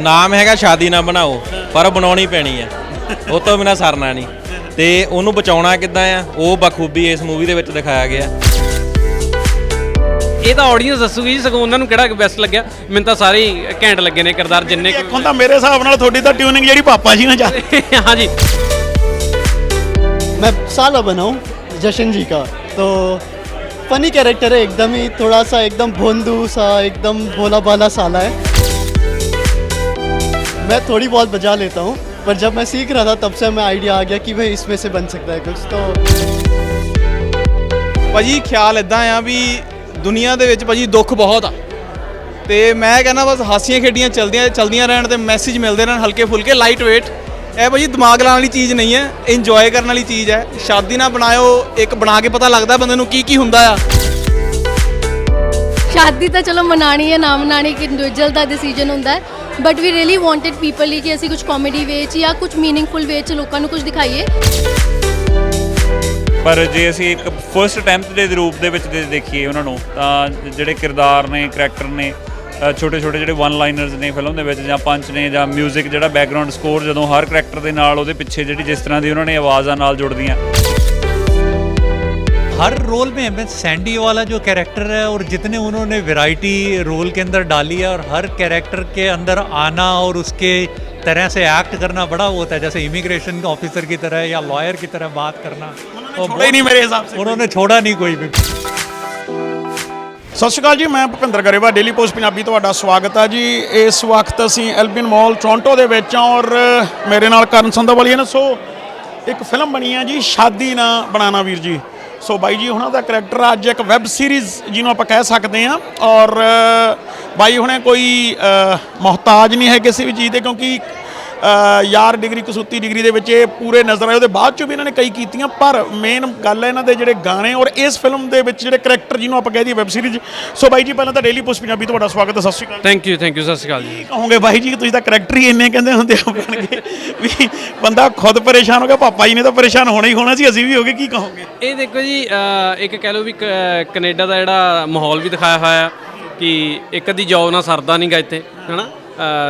ਨਾਮ ਹੈਗਾ ਸ਼ਾਦੀ ਨਾ ਬਣਾਓ ਪਰ ਬਣਾਉਣੀ ਪੈਣੀ ਹੈ ਉਹ ਤੋਂ ਬਿਨਾ ਸਰਨਾ ਨਹੀਂ। ਤੇ ਉਹਨੂੰ ਬਚਾਉਣਾ ਕਿੱਦਾਂ ਆ? ਉਹ ਬਖੂਬੀ ਇਸ ਮੂਵੀ ਦੇ ਵਿੱਚ ਦਿਖਾਇਆ ਗਿਆ। ਇਹ ਤਾਂ ਆਡੀਅנס ਦੱਸੂਗੀ ਜੀ ਸਗੋਂ ਉਹਨਾਂ ਨੂੰ ਕਿਹੜਾ ਬੈਸਟ ਲੱਗਿਆ। ਮੈਨੂੰ ਤਾਂ ਸਾਰੇ ਹੀ ਘੈਂਟ ਲੱਗੇ ਨੇ ਕਿਰਦਾਰ ਜਿੰਨੇ ਕੁ- ਹੁਣ ਤਾਂ ਮੇਰੇ ਹਿਸਾਬ ਨਾਲ ਤੁਹਾਡੀ ਤਾਂ ਟਿਊਨਿੰਗ ਜਿਹੜੀ ਪਾਪਾ ਜੀ ਨਾਲ ਜਾ ਹਾਂਜੀ ਮੈਂ ਸਾਲਾ ਬਣਾਉ ਜਸ਼ਨ ਜੀ का तो फनी कैरेक्टर है एकदम ही थोड़ा सा एकदम भोंदू सा एकदम भोला भाला साला है मैं थोड़ी बहुत बजा लेता हूँ पर जब मैं सीख रहा था तब से हमें आइडिया आ गया कि भाई इसमें से बन सकता है कुछ तो ਭਾਜੀ ਖਿਆਲ ਇਦਾਂ ਆ ਵੀ ਦੁਨੀਆ ਦੇ ਵਿੱਚ ਭਾਜੀ ਦੁੱਖ ਬਹੁਤ ਆ ਤੇ ਮੈਂ ਕਹਿੰਦਾ ਬਸ ਹਾਸੀਆਂ ਖੇਡੀਆਂ ਚਲਦੀਆਂ ਚਲਦੀਆਂ ਰਹਿਣ ਤੇ ਮੈਸੇਜ ਮਿਲਦੇ ਰਹਿਣ ਹਲਕੇ ਫੁਲਕੇ ਲਾਈਟ weight ਇਹ ਭਾਜੀ ਦਿਮਾਗ ਲਾਉਣ ਵਾਲੀ ਚੀਜ਼ ਨਹੀਂ ਹੈ ਇੰਜੋਏ ਕਰਨ ਵਾਲੀ ਚੀਜ਼ ਹੈ ਸ਼ਾਦੀ ਨਾ ਬਣਾਇਓ ਇੱਕ ਬਣਾ ਕੇ ਪਤਾ ਲੱਗਦਾ ਬੰਦੇ ਨੂੰ ਕੀ ਕੀ ਹੁੰਦਾ ਆ ਸ਼ਾਦੀ ਤਾਂ ਚਲੋ ਮਨਾਣੀ ਹੈ ਨਾ ਮਨਾਣੀ ਕਿ ਇੰਡੀਵਿਜੂਅਲ ਦਾ ਡਿਸੀਜਨ ਹੁੰਦਾ ਹੈ but we really wanted people ਕਿ ਅਸੀਂ ਕੁਝ ਕਾਮੇਡੀ ਵੇ 'ਚ ਜਾਂ ਕੁਝ ਮੀਨਿੰਗਫੁਲ ਵੇ 'ਚ ਲੋਕਾਂ ਨੂੰ ਕੁਝ ਦਿਖਾਈਏ। ਪਰ ਜੇ ਅਸੀਂ ਇੱਕ ਫਰਸਟ ਅਟੈਂਪਟ ਦੇ ਰੂਪ ਦੇ ਵਿੱਚ ਦੇ- ਦੇਖੀਏ ਉਹਨਾਂ ਨੂੰ, ਤਾਂ ਜਿਹੜੇ ਕਿਰਦਾਰ ਨੇ ਕਰੈਕਟਰ ਨੇ ਛੋਟੇ ਛੋਟੇ ਜਿਹੜੇ ਵਨ ਲਾਈਨਰਸ ਨੇ ਫਿਲਮ ਦੇ ਵਿੱਚ ਜਾਂ ਪੰਚ ਨੇ ਜਾਂ 뮤직 ਜਿਹੜਾ ਬੈਕਗ੍ਰਾਉਂਡ ਸਕੋਰ ਜਦੋਂ ਹਰ ਕਰੈਕਟਰ ਦੇ ਨਾਲ ਉਹਦੇ ਪਿੱਛੇ ਜਿਹੜੀ ਜਿਸ ਤਰ੍ਹਾਂ ਦੀ ਉਹਨਾਂ ਨੇ ਆਵਾਜ਼ਾਂ ਨਾਲ ਜੁੜਦੀਆਂ। हर रोल में एम एस सैंडी वाला जो कैरेक्टर है और जितने उन्होंने वैरायटी रोल के अंदर डाली है और हर कैरेक्टर के अंदर आना और उसके तरह से एक्ट करना बड़ा वो होता है जैसे इमिग्रेशन ऑफिसर की तरह या लॉयर की तरह बात करना वो छोड़ा ही नहीं मेरे हिसाब से उन्होंने छोड़ा नहीं कोई भी ਸਤਿ ਸ਼੍ਰੀ ਅਕਾਲ ਜੀ ਮੈਂ ਭੁਪਿੰਦਰ ਗਰੇਵਾ ਡੇਲੀ ਪੋਸਟ ਪੰਜਾਬੀ ਤੁਹਾਡਾ ਸਵਾਗਤ ਹੈ ਜੀ ਇਸ ਵਕਤ ਅਸੀਂ ਐਲਬਿਨ ਮਾਲ ਟੋਰਾਂਟੋ ਦੇ ਵਿੱਚ ਹਾਂ ਔਰ ਮੇਰੇ ਨਾਲ ਕਰਨ ਸੰਧਵਾਲੀਆ ਨੇ ਸੋ ਇੱਕ ਫਿਲਮ ਬਣੀ ਹੈ ਜੀ ਸ਼ਾਦੀ ਨਾ ਬਣਾਣਾ ਵੀਰ ਜੀ ਸੋ ਬਾਈ ਜੀ ਉਹਨਾਂ ਦਾ ਕਰੈਕਟਰ ਅੱਜ ਇੱਕ ਵੈਬ ਸੀਰੀਜ਼ ਜਿਹਨੂੰ ਆਪਾਂ ਕਹਿ ਸਕਦੇ ਹਾਂ। ਔਰ ਬਾਈ ਹੁਣੇ ਕੋਈ ਮੁਹਤਾਜ ਨਹੀਂ ਹੈ ਕਿਸੇ ਵੀ ਚੀਜ਼ ਦੇ, ਕਿਉਂਕਿ ਯਾਰ ਡਿਗਰੀ ਕਸੂਤੀ ਡਿਗਰੀ ਦੇ ਵਿੱਚ ਇਹ ਪੂਰੇ ਨਜ਼ਰ ਆਏ। ਉਹਦੇ ਬਾਅਦ ਚ ਵੀ ਇਹਨਾਂ ਨੇ ਕਈ ਕੀਤੀਆਂ ਪਰ ਮੇਨ ਗੱਲ ਹੈ ਇਹਨਾਂ ਦੇ ਜਿਹੜੇ ਗਾਣੇ ਔਰ ਇਸ ਫਿਲਮ ਦੇ ਵਿੱਚ ਜਿਹੜੇ ਕਰੈਕਟਰ ਜਿਹਨੂੰ ਆਪਾਂ ਕਹਿ ਦਈਏ ਵੈਬ ਸੀਰੀਜ਼ ਸੋ ਬਾਈ ਜੀ ਪਹਿਲਾਂ ਤਾਂ ਡੇਲੀ ਪੋਸਟ ਪੰਜਾਬੀ ਤੁਹਾਡਾ ਸਵਾਗਤ ਹੈ ਸਤਿ ਸ਼੍ਰੀ ਅਕਾਲ। ਥੈਂਕ ਯੂ ਥੈਂਕ ਯੂ ਸਤਿ ਸ਼੍ਰੀ ਅਕਾਲ ਜੀ। ਕਹੋਗੇ ਬਾਈ ਜੀ ਤੁਸੀਂ ਤਾਂ ਕਰੈਕਟਰ ਹੀ ਇੰਨੇ ਕਹਿੰਦੇ ਹੁੰਦੇ ਆ ਬਣ ਕੇ ਵੀ ਬੰਦਾ ਖੁਦ ਪਰੇਸ਼ਾਨ ਹੋ ਗਿਆ ਪਾਪਾ ਜੀ ਨੇ ਤਾਂ ਪਰੇਸ਼ਾਨ ਹੋਣਾ ਹੀ ਹੋਣਾ ਸੀ ਅਸੀਂ ਵੀ ਹੋ ਗਏ ਕੀ ਕਹੋਗੇ? ਇਹ ਦੇਖੋ ਜੀ ਇੱਕ ਕਹਿ ਲਓ ਵੀ ਕੈਨੇਡਾ ਦਾ ਜਿਹੜਾ ਮਾਹੌਲ ਵੀ ਦਿਖਾਇਆ ਹੋਇਆ ਕਿ ਇੱਕ ਅੱਧੀ ਜੌਬ ਨਾਲ ਸਰਦਾ ਨਹੀਂਗਾ ਇੱਥੇ ਹਨਾ?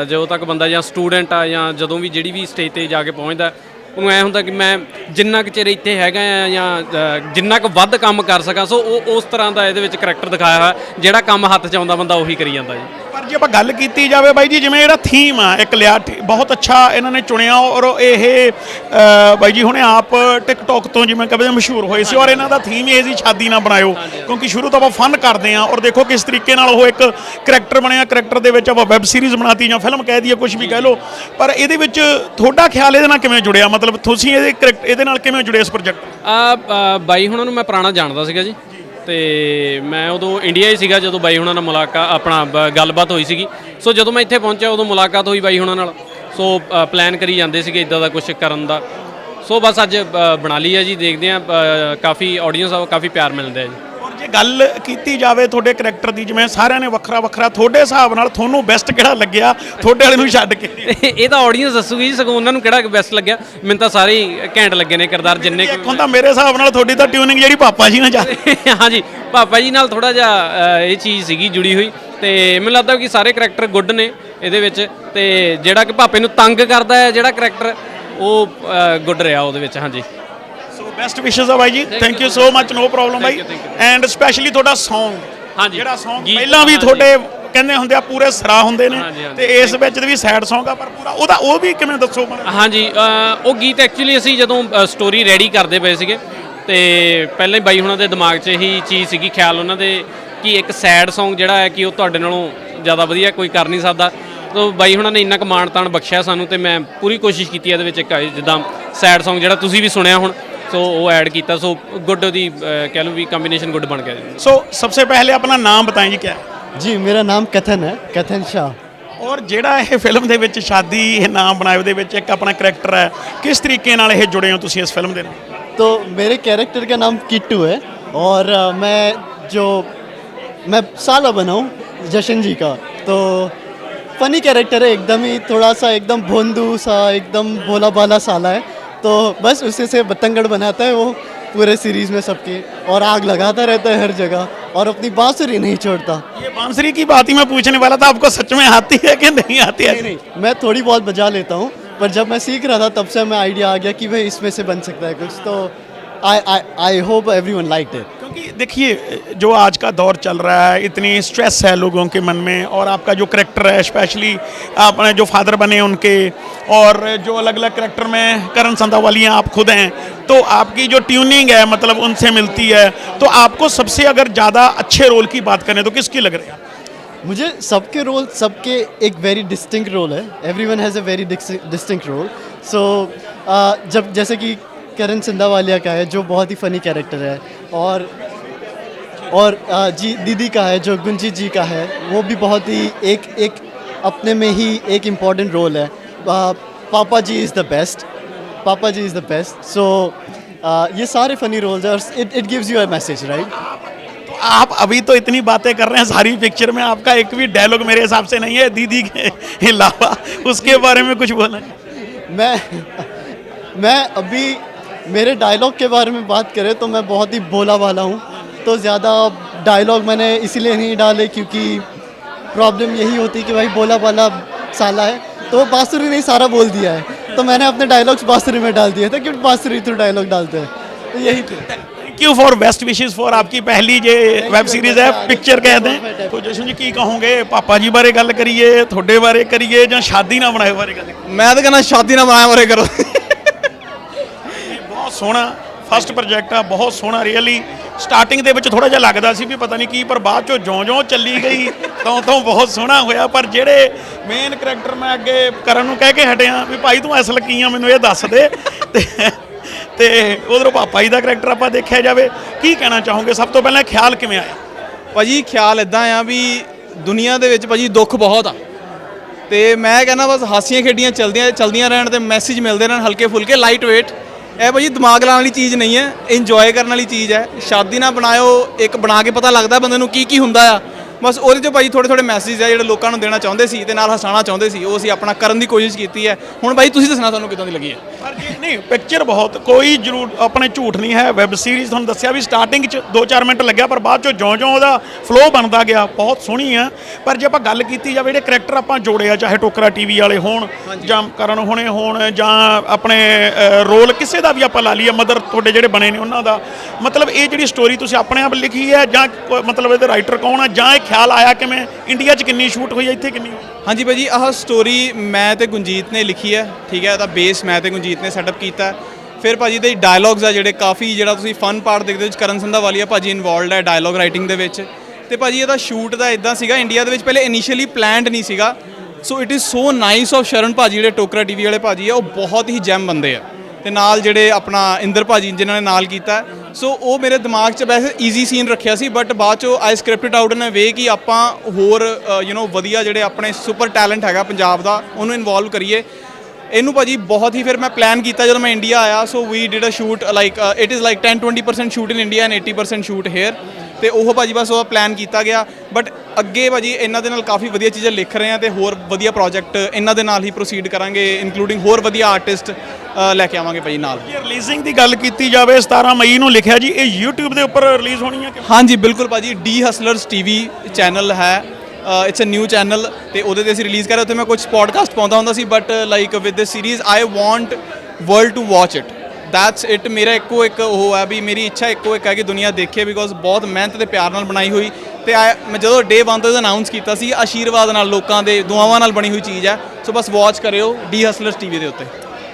ਜਦੋਂ ਤੱਕ ਬੰਦਾ ਜਾਂ ਸਟੂਡੈਂਟ ਆ ਜਾਂ ਜਦੋਂ ਵੀ ਜਿਹੜੀ ਵੀ ਸਟੇਜ ਤੇ ਜਾ ਕੇ ਪਹੁੰਚਦਾ, ਉਹਨੂੰ ਐ ਹੁੰਦਾ ਕਿ ਮੈਂ ਜਿੰਨਾ ਕੁ ਚਿਰ ਇੱਥੇ ਹੈਗਾ ਆ ਜਾਂ ਜਿੰਨਾ ਕੁ ਵੱਧ ਕੰਮ ਕਰ ਸਕਾਂ, ਸੋ ਉਹ ਉਸ ਤਰ੍ਹਾਂ ਦਾ ਇਹਦੇ ਵਿੱਚ ਕਰੈਕਟਰ ਦਿਖਾਇਆ ਹੋਇਆ, ਜਿਹੜਾ ਕੰਮ ਹੱਥ 'ਚ ਆਉਂਦਾ ਬੰਦਾ ਉਹੀ ਕਰੀ ਜਾਂਦਾ ਜੀ। ਪਰ ਜੇ ਆਪਾਂ ਗੱਲ ਕੀਤੀ ਜਾਵੇ ਬਾਈ ਜੀ ਜਿਵੇਂ ਜਿਹੜਾ ਥੀਮ ਆ ਇੱਕ ਲਿਆ ਬਹੁਤ ਅੱਛਾ ਇਹਨਾਂ ਨੇ ਚੁਣਿਆ ਔਰ ਇਹ ਬਾਈ ਜੀ ਹੁਣੇ ਆਪ ਟਿਕਟੌਕ ਤੋਂ ਜਿਵੇਂ ਕਦੇ ਮਸ਼ਹੂਰ ਹੋਏ ਸੀ ਔਰ ਇਹਨਾਂ ਦਾ ਥੀਮ ਇਹ ਸੀ ਸ਼ਾਦੀ ਨਾ ਬਣਾਇਓ ਕਿਉਂਕਿ ਸ਼ੁਰੂ ਤੋਂ ਆਪਾਂ ਫਨ ਕਰਦੇ ਆ ਔਰ ਦੇਖੋ ਕਿਸ ਤਰੀਕੇ ਨਾਲ ਉਹ ਇੱਕ ਕਰੈਕਟਰ ਬਣਿਆ ਕਰੈਕਟਰ ਦੇ ਵਿੱਚ ਆਪਾਂ ਵੈਬ ਸੀਰੀਜ਼ ਬਣਾਤੀ ਜਾਂ ਫਿਲਮ ਕਹਿ ਦਈਏ ਕੁਝ ਵੀ ਕਹਿ ਲਓ। ਪਰ ਇਹਦੇ ਵਿੱਚ ਤੁਹਾਡਾ ਖਿਆਲ ਇਹਦੇ ਨਾਲ ਕਿਵੇਂ ਜੁੜਿਆ? ਮਤਲਬ ਤੁਸੀਂ ਇਹਦੇ ਇਹਦੇ ਨਾਲ ਕਿਵੇਂ ਜੁੜੇ ਇਸ ਪ੍ਰੋਜੈਕਟ ਆ ਆ, ਬਾਈ ਹੁਣਾਂ ਨੂੰ ਮੈਂ ਪੁਰਾਣਾ ਜਾਣਦਾ ਸੀਗਾ ਜੀ। ਤੇ ਮੈਂ ਉਦੋਂ ਇੰਡੀਆ ਹੀ ਸੀਗਾ ਜਦੋਂ ਬਾਈ ਹੁਣਾਂ ਨਾਲ ਮੁਲਾਕਾਤ ਆਪਣਾ ਬ- ਗੱਲਬਾਤ ਹੋਈ ਸੀਗੀ। ਸੋ ਜਦੋਂ ਮੈਂ ਇੱਥੇ ਪਹੁੰਚਿਆ ਉਦੋਂ ਮੁਲਾਕਾਤ ਹੋਈ ਬਾਈ ਹੁਣਾਂ ਨਾਲ। ਸੋ ਪਲਾਨ ਕਰੀ ਜਾਂਦੇ ਸੀਗੇ ਇਦਾਂ ਦਾ ਕੁਝ ਕਰਨ ਦਾ। ਸੋ ਬਸ ਅੱਜ ਅ, ਬਣਾ ਲਈ ਹੈ ਜੀ ਦੇਖਦੇ ਆ ਕਾਫੀ ਆਡੀਅנס ਆ ਕਾਫੀ ਪਿਆਰ ਮਿਲਦਾ ਹੈ ਜੀ। ਜੇ ਗੱਲ ਕੀਤੀ ਜਾਵੇ ਤੁਹਾਡੇ ਕਰੈਕਟਰ ਦੀ ਜਿਵੇਂ ਸਾਰਿਆਂ ਨੇ ਵੱਖਰਾ ਵੱਖਰਾ ਤੁਹਾਡੇ ਹਿਸਾਬ ਨਾਲ ਤੁਹਾਨੂੰ ਬੈਸਟ ਕਿਹੜਾ ਲੱਗਿਆ? ਤੁਹਾਡੇ ਵਾਲੇ ਨੂੰ ਛੱਡ ਕੇ। ਇਹ ਤਾਂ ਆਡੀਅנס ਦੱਸੂਗੀ ਜੀ ਸਗੋਂ ਉਹਨਾਂ ਨੂੰ ਕਿਹੜਾ ਬੈਸਟ ਲੱਗਿਆ? ਮੈਨੂੰ ਤਾਂ ਸਾਰੇ ਹੀ ਘੈਂਟ ਲੱਗੇ ਨੇ ਕਿਰਦਾਰ ਜਿੰਨੇ ਇੱਕ ਹੁੰਦਾ ਮੇਰੇ ਹਿਸਾਬ ਨਾਲ ਤੁਹਾਡੀ ਤਾਂ ਟਿਊਨਿੰਗ ਜਿਹੜੀ ਪਾਪਾ ਜੀ ਨਾਲ ਚੱਲ ਹਾਂਜੀ ਪਾਪਾ ਜੀ ਨਾਲ ਥੋੜਾ ਜਿਹਾ ਅ, ਇਹ ਚੀਜ਼ ਸੀਗੀ ਜੁੜੀ ਹੋਈ। ਤੇ ਮੈਨੂੰ ਲੱਗਦਾ ਕਿ ਸਾਰੇ ਕਰੈਕਟਰ ਗੁੱਡ ਨੇ ਇਹਦੇ ਵਿੱਚ। ਤੇ ਜਿਹੜਾ ਕਿ ਪਾਪੇ ਨੂੰ ਤੰਗ ਕਰਦਾ ਹੈ ਜਿਹੜਾ ਕਰੈਕਟਰ ਉਹ ਗੁੱਡ ਰਿਹਾ ਉਹਦੇ ਵਿੱਚ ਹਾਂਜੀ। ਬੈਸਟ ਵਿਸ਼ੇਸ ਆ ਬਾਈ ਜੀ। Thank you so much no problem by. And specially ਤੁਹਾਡਾ Song ਹਾਂਜੀ। ਜਿਹੜਾ Song ਪਹਿਲਾਂ ਵੀ। ਤੁਹਾਡੇ ਕਹਿੰਦੇ ਹੁੰਦੇ ਆ ਪੂਰੇ ਸਰਾ ਹੁੰਦੇ ਨੇ। ਤੇ ਇਸ ਵਿੱਚ ਵੀ ਸੈਡ Song ਆ ਪਰ ਪੂਰਾ ਉਹਦਾ ਉਹ ਵੀ ਕਿਵੇਂ ਦੱਸੋ ਮੈਨੂੰ ਹਾਂਜੀ ਉਹ ਗੀਤ ਐਕਚੁਅਲੀ ਅਸੀਂ ਜਦੋਂ ਸਟੋਰੀ ਰੈਡੀ ਕਰਦੇ ਪਏ ਸੀਗੇ ਤੇ ਪਹਿਲਾਂ ਹੀ ਬਾਈ ਹੁਣਾਂ ਦੇ ਦਿਮਾਗ 'ਚ ਇਹੀ ਚੀਜ਼ ਸੀਗੀ ਖਿਆਲ ਉਹਨਾਂ ਦੇ ਕਿ ਇੱਕ ਸੈਡ Song ਜਿਹੜਾ ਹੈ ਕਿ ਉਹ ਤੁਹਾਡੇ ਨਾਲੋਂ ਜ਼ਿਆਦਾ ਵਧੀਆ ਕੋਈ ਕਰ ਨਹੀਂ ਸਕਦਾ। ਤੋ ਬਾਈ ਹੁਣਾਂ ਨੇ ਇੰਨਾ ਕੁ ਮਾਣ ਤਾਣ ਬਖਸ਼ਿਆ ਸਾਨੂੰ ਤੇ ਮੈਂ ਪੂਰੀ ਕੋਸ਼ਿਸ਼ ਕੀਤੀ ਇਹਦੇ ਵਿੱਚ ਇੱਕ ਜਿੱਦਾਂ ਸੈਡ Song ਜਿਹੜਾ ਤੁਸੀਂ ਵੀ ਸੁਣਿਆ ਹੁਣ ਸੋ ਉਹ ਐਡ ਕੀਤਾ ਸੋ ਗੁੱਡ ਉਹਦੀ ਅ, ਕਹਿ ਲਓ ਵੀ ਕੰਬੀਨੇਸ਼ਨ ਗੁੱਡ ਬਣ ਗਿਆ ਜੀ ਸੋ सबसे पहले अपना नाम बताएं जी क्या है जी मेरा नाम कथन है कथन शाह ਔਰ ਜਿਹੜਾ ਇਹ ਫਿਲਮ ਦੇ ਵਿੱਚ ਸ਼ਾਦੀ ਇਹ ਨਾਮ ਬਣਾਏ ਉਹਦੇ ਵਿੱਚ ਇੱਕ ਆਪਣਾ ਕਰੈਕਟਰ ਹੈ ਕਿਸ ਤਰੀਕੇ ਨਾਲ ਇਹ ਜੁੜੇ ਹੋ ਤੁਸੀਂ ਇਸ ਫਿਲਮ ਦੇ ਨਾਲ तो मेरे कैरेक्टर का नाम किट्टू है और अ, मैं जो मैं साला बना हूँ जशन जी का तो फनी कैरेक्टर है एकदम ही थोड़ा सा एकदम भोंदू सा एकदम भोला भाला साला है तो बस उसी से बतंगड़ बनाता है वो पूरे सीरीज़ में सबके। और आग लगाता रहता है हर जगह और अपनी बांसुरी नहीं छोड़ता। ये बांसुरी की बात ही मैं पूछने वाला था आपको सच में आती है कि नहीं आती है? नहीं नहीं मैं थोड़ी बहुत बजा लेता हूँ पर जब मैं सीख रहा था तब से मैं आइडिया आ गया कि भाई इसमें से बन सकता है कुछ तो I I I hope everyone like it क्योंकि देखिए जो आज का दौर चल रहा है इतनी स्ट्रेस है लोगों के मन में और आपका जो करेक्टर है स्पेशली आपने जो फादर बने उनके और जो अलग अलग करेक्टर में करण संधावालियाँ आप खुद हैं तो आपकी जो ट्यूनिंग है मतलब उनसे मिलती है तो आपको सबसे अगर ज़्यादा अच्छे रोल की बात करें तो किसकी लग रही है? मुझे सबके रोल सबके एक वेरी डिस्टिंक्ट रोल है। Everyone has a very distinct role so जब जैसे कि करण सिंधावालिया का है जो बहुत ही फनी कैरेक्टर है। और और जी दीदी का है जो गुंजी जी का है वो भी बहुत ही एक एक अपने में ही एक इंपॉर्टेंट रोल है। पापा जी इज़ द बेस्ट पापा जी इज़ द बेस्ट सो ये सारे फनी रोल्स हैं और it it gives you a message right आप अभी तो इतनी बातें कर रहे हैं सारी पिक्चर में आपका एक भी डायलॉग मेरे हिसाब से नहीं है दीदी के अलावा उसके बारे में कुछ बोलना मैं मैं अभी मेरे डायलॉग के बारे में बात करें तो मैं बहुत ही भोला वाला हूँ तो ज़्यादा डायलॉग मैंने इसीलिए नहीं डाले क्योंकि प्रॉब्लम यही होती कि भाई भोला वाला साला है तो बांसुरी ने ही सारा बोल दिया है तो मैंने अपने डायलॉग्स बांसुरी में डाल दिए थे क्योंकि बांसुरी थ्रू डायलॉग डालते हैं तो यही थे thank you for best wishes for आपकी ਪਹਿਲੀ ਜੇ ਵੈਬ ਸੀਰੀਜ਼ ਹੈ ਪਿਕਚਰ कहते हैं तो ਜਸ਼ਨ ਜੀ ਕੀ ਕਹੋਗੇ ਪਾਪਾ ਜੀ ਬਾਰੇ ਗੱਲ ਕਰੀਏ ਤੁਹਾਡੇ ਬਾਰੇ ਕਰੀਏ ਜਾਂ ਸ਼ਾਦੀ ਨਾ ਬਣਾਏ ਬਾਰੇ ਗੱਲ ਕਰੀਏ ਮੈਂ ਤਾਂ ਕਹਿੰਦਾ ਸ਼ਾਦੀ ਨਾ ਬਣਾਇਆ ਮਰੇ ਕਰੋ ਬਹੁਤ ਸੋਹਣਾ ਫਸਟ ਪ੍ਰੋਜੈਕਟ ਆ, ਬਹੁਤ ਸੋਹਣਾ ਰੀਅਲੀ ਸਟਾਰਟਿੰਗ ਦੇ ਵਿੱਚ ਥੋੜਾ ਜਿਹਾ ਲੱਗਦਾ ਸੀ ਵੀ ਪਤਾ ਨਹੀਂ ਕੀ, ਪਰ ਬਾਅਦ ਚੋਂ ਜਿਉਂ-ਜਿਉਂ ਚੱਲੀ ਗਈ ਤਾਂ ਤਾਂ ਬਹੁਤ ਸੋਹਣਾ ਹੋਇਆ। ਪਰ ਜਿਹੜੇ ਮੇਨ ਕੈਰੈਕਟਰ ਮੈਂ ਅੱਗੇ ਕਰਨ ਨੂੰ ਕਹਿ ਕੇ ਹਟਿਆ ਵੀ ਭਾਈ ਤੂੰ ਅਸਲ ਕੀ ਆ, ਮੈਨੂੰ ਇਹ ਦੱਸ ਦੇ। ਤੇ ਤੇ ਉਧਰੋਂ ਪਾਪਾ ਜੀ ਦਾ ਕੈਰੈਕਟਰ ਆਪਾਂ ਦੇਖਿਆ ਜਾਵੇ, ਕੀ ਕਹਿਣਾ ਚਾਹੋਗੇ? ਸਭ ਤੋਂ ਪਹਿਲਾਂ ਖਿਆਲ ਕਿਵੇਂ ਆਇਆ? ਭਾਜੀ, ਖਿਆਲ ਇਦਾਂ ਆ ਵੀ ਦੁਨੀਆ ਦੇ ਵਿੱਚ ਭਾਜੀ ਦੁੱਖ ਬਹੁਤ ਆ। ਤੇ ਮੈਂ ਕਹਿੰਦਾ ਬਸ ਹਾਸੀਆਂ ਖੇਡੀਆਂ ਚਲਦੀਆਂ ਚਲਦੀਆਂ ਰਹਿਣ ਤੇ ਮੈਸੇਜ ਮਿਲਦੇ ਰਹਿਣ ਹਲਕੇ ਫੁਲਕੇ ਲਾਈਟ weight ਇਹ ਭਾਜੀ ਦਿਮਾਗ ਲਾਉਣ ਵਾਲੀ ਚੀਜ਼ ਨਹੀਂ ਹੈ ਇੰਜੋਏ ਕਰਨ ਵਾਲੀ ਚੀਜ਼ ਹੈ। ਸ਼ਾਦੀ ਨਾ ਬਣਾਇਓ, ਇੱਕ ਬਣਾ ਕੇ ਪਤਾ ਲੱਗਦਾ ਬੰਦੇ ਨੂੰ ਕੀ ਕੀ ਹੁੰਦਾ ਆ। ਬਸ ਉਹਦੇ 'ਚ ਭਾਜੀ ਥੋੜੇ ਥੋੜੇ ਮੈਸੇਜ ਆ ਜਿਹੜੇ ਲੋਕਾਂ ਨੂੰ ਦੇਣਾ ਚਾਹੁੰਦੇ ਸੀ ਤੇ ਨਾਲ ਹਸਾਉਣਾ ਚਾਹੁੰਦੇ ਸੀ ਉਹ ਅਸੀਂ ਆਪਣਾ ਕਰਨ ਦੀ ਕੋਸ਼ਿਸ਼ ਕੀਤੀ ਹੈ। ਹੁਣ ਭਾਈ ਤੁਸੀਂ ਦੱਸਣਾ ਤੁਹਾਨੂੰ ਕਿਦਾਂ ਦੀ ਲੱਗੀ ਹੈ? ਪਰ ਜੀ ਨਹੀਂ ਪਿਕਚਰ ਬਹੁਤ ਕੋਈ ਜ਼ਰੂਰ ਆਪਣੇ ਝੂਠ ਨਹੀਂ ਹੈ ਵੈਬ ਸੀਰੀਜ਼ ਤੁਹਾਨੂੰ ਦੱਸਿਆ ਵੀ ਸਟਾਰਟਿੰਗ 'ਚ 2-4 ਮਿੰਟ ਲੱਗਿਆ ਪਰ ਬਾਅਦ 'ਚੋਂ ਜਿਉਂ-ਜਿਉਂ ਉਹਦਾ ਫਲੋ ਬਣਦਾ ਗਿਆ ਬਹੁਤ ਸੋਹਣੀ ਆ ਪਰ ਜੇ ਆਪਾਂ ਗੱਲ ਕੀਤੀ ਜਾਵੇ ਜਿਹੜੇ ਕਰੈਕਟਰ ਆਪਾਂ ਜੋੜੇ ਆ ਚਾਹੇ ਟੋਕਰਾ ਟੀਵੀ ਵਾਲੇ ਹੋਣ ਜਾਂ ਕਰਨ ਹੋਣੇ ਹੋਣ ਜਾਂ ਆਪਣੇ ਰੋਲ ਕਿਸੇ ਦਾ ਵੀ ਆਪਾਂ ਲਾ ਲਈਏ ਮਦਰ ਤੁਹਾਡੇ ਜਿਹੜੇ ਬਣੇ ਨੇ ਉਹਨਾਂ ਦਾ ਮਤਲਬ ਇਹ ਜਿਹੜੀ ਸਟੋਰੀ ਤੁਸੀਂ ਆਪਣੇ ਆਪ ਲਿਖੀ ਹੈ ਜਾਂ ਮਤਲਬ ਇਹਦੇ ਰਾਈਟਰ ਕੌਣ ਆ ਜਾਂ ਇਹ ਖਿਆਲ ਆਇਆ ਕਿਵੇਂ? ਇੰਡੀਆ 'ਚ ਕਿੰਨੀ ਸ਼ੂਟ ਹੋਈ ਹੈ, ਇੱਥੇ ਕਿੰਨੀ? ਹੋਈ? ਹਾਂਜੀ ਭਾਜੀ, ਆਹ ਸਟੋਰੀ ਮੈਂ ਤੇ ਗੁੰਜੀਤ ਨੇ ਲਿਖੀ ਹੈ, ਠੀਕ ਹੈ? ਇਹਦਾ ਬੇਸ ਮੈਂ ਤੇ ਗੁੰਜੀਤ ਨੇ ਸੈਟਅਪ ਕੀਤਾ ਹੈ। ਫਿਰ ਭਾਜੀ ਦੇ ਡਾਇਲੌਗਸ ਆ ਜਿਹੜੇ ਕਾਫੀ ਜਿਹੜਾ ਤੁਸੀਂ ਫਨ ਪਾਰਟ ਦੇਖਦੇ ਹੋ, ਵਿੱਚ ਕਰਨ ਸੰਧਾਵਾਲੀਆ ਭਾਜੀ ਇਨਵੋਲਡ ਹੈ ਡਾਇਲੌਗ ਰਾਈਟਿੰਗ ਦੇ ਵਿੱਚ। ਤੇ ਭਾਜੀ, ਇਹਦਾ ਸ਼ੂਟ ਦਾ ਇਦਾਂ ਸੀਗਾ ਇੰਡੀਆ ਦੇ ਵਿੱਚ ਪਹਿਲੇ ਇਨੀਸ਼ੀਅਲੀ ਪਲਾਨਡ ਨਹੀਂ ਸੀਗਾ। So it is so nice of Sharan ਭਾਜੀ, ਜਿਹੜੇ ਟੋਕਰਾ ਟੀਵੀ ਵਾਲੇ ਭਾਜੀ ਆ, ਉਹ ਬਹੁਤ ਹੀ ਜੈਮ ਬੰਦੇ ਆ। ਤੇ ਨਾਲ ਜਿਹੜੇ ਆਪਣਾ ਇੰਦਰ ਭਾਜੀ ਜਿਨ੍ਹਾਂ ਨੇ ਨਾਲ ਕੀਤਾ। ਸੋ ਉਹ ਮੇਰੇ ਦਿਮਾਗ 'ਚ ਵੈਸੇ ਈਜ਼ੀ ਸੀਨ ਰੱਖਿਆ ਸੀ ਬਟ ਬਾਅਦ 'ਚੋਂ ਆਈ ਸਕ੍ਰਿਪਟਡ ਆਊਟ ਇਨ ਅ ਵੇ ਕਿ ਆਪਾਂ ਹੋਰ ਯੂ نو ਵਧੀਆ ਜਿਹੜੇ ਆਪਣੇ ਸੁਪਰ ਟੈਲੈਂਟ ਹੈਗਾ ਪੰਜਾਬ ਦਾ, ਉਹਨੂੰ ਇਨਵੋਲਵ ਕਰੀਏ। ਇਹਨੂੰ ਭਾਜੀ ਬਹੁਤ ਹੀ ਫਿਰ ਮੈਂ ਪਲਾਨ ਕੀਤਾ ਜਦੋਂ ਮੈਂ ਇੰਡੀਆ ਆਇਆ। So we did a shoot like it is like 10 20% shoot in India and 80% shoot here ਤੇ ਉਹ ਭਾਜੀ ਬਸ ਉਹ ਪਲਾਨ ਕੀਤਾ ਗਿਆ। ਬਟ ਅੱਗੇ ਭਾਜੀ ਇਹਨਾਂ ਦੇ ਨਾਲ ਕਾਫੀ ਵਧੀਆ ਚੀਜ਼ਾਂ ਲਿਖ ਰਹੇ ਆ ਤੇ ਹੋਰ ਵਧੀਆ ਪ੍ਰੋਜੈਕਟ ਇਹਨਾਂ ਦੇ ਨਾਲ ਹੀ ਪ੍ਰੋਸੀਡ ਕਰਾਂਗੇ ਇਨਕਲੂਡਿੰਗ ਹੋਰ ਵਧੀਆ ਆਰਟਿਸਟ ਲੈ ਕੇ ਆਵਾਂਗੇ ਭਾਜੀ ਨਾਲ। ਜੇ ਰਿਲੀਜ਼ਿੰਗ ਦੀ ਗੱਲ ਕੀਤੀ ਜਾਵੇ 17 ਮਈ ਨੂੰ ਲਿਖਿਆ ਜੀ ਇਹ YouTube ਦੇ ਉੱਪਰ ਰਿਲੀਜ਼ ਹੋਣੀ ਹੈ ਕਿ ਹਾਂਜੀ ਬਿਲਕੁਲ ਭਾਜੀ ਡੀ ਹਸਲਰਸ ਟੀਵੀ ਚੈਨਲ ਹੈ। ਇਟਸ ਅ ਨਿਊ ਚੈਨਲ ਤੇ ਉਹਦੇ ਤੇ ਅਸੀਂ ਰਿਲੀਜ਼ ਕਰ ਰਹੇ ਉੱਥੇ ਮੈਂ ਕੁਝ ਪੋਡਕਾਸਟ ਪਾਉਂਦਾ ਹੁੰਦਾ ਸੀ but like with this series I want world to watch it that's it ਮੇਰਾ ਇੱਕੋ ਇੱਕ ਉਹ ਹੈ ਵੀ ਮੇਰੀ ਇੱਛਾ ਇੱਕੋ ਇੱਕ ਹੈ ਕਿ ਦੁਨੀਆ ਦੇਖੇ ਬਿਕੋਜ਼ ਬਹੁਤ ਮਿਹਨਤ ਤੇ ਪਿਆਰ ਨਾਲ ਬਣਾਈ ਹੋਈ। ਤੇ ਮੈਂ ਜਦੋਂ ਡੇ 1 ਤੋਂ ਅਨਾਉਂਸ ਕੀਤਾ ਸੀ ਆਸ਼ੀਰਵਾਦ ਨਾਲ ਲੋਕਾਂ ਦੇ ਦੁਆਵਾਂ ਨਾਲ ਬਣੀ ਹੋਈ ਚੀਜ਼ ਹੈ। ਸੋ ਬਸ ਵਾਚ ਕਰਿਓ ਡੀ ਹਸਲਰਸ ਟੀਵੀ ਦੇ ਉੱਤੇ।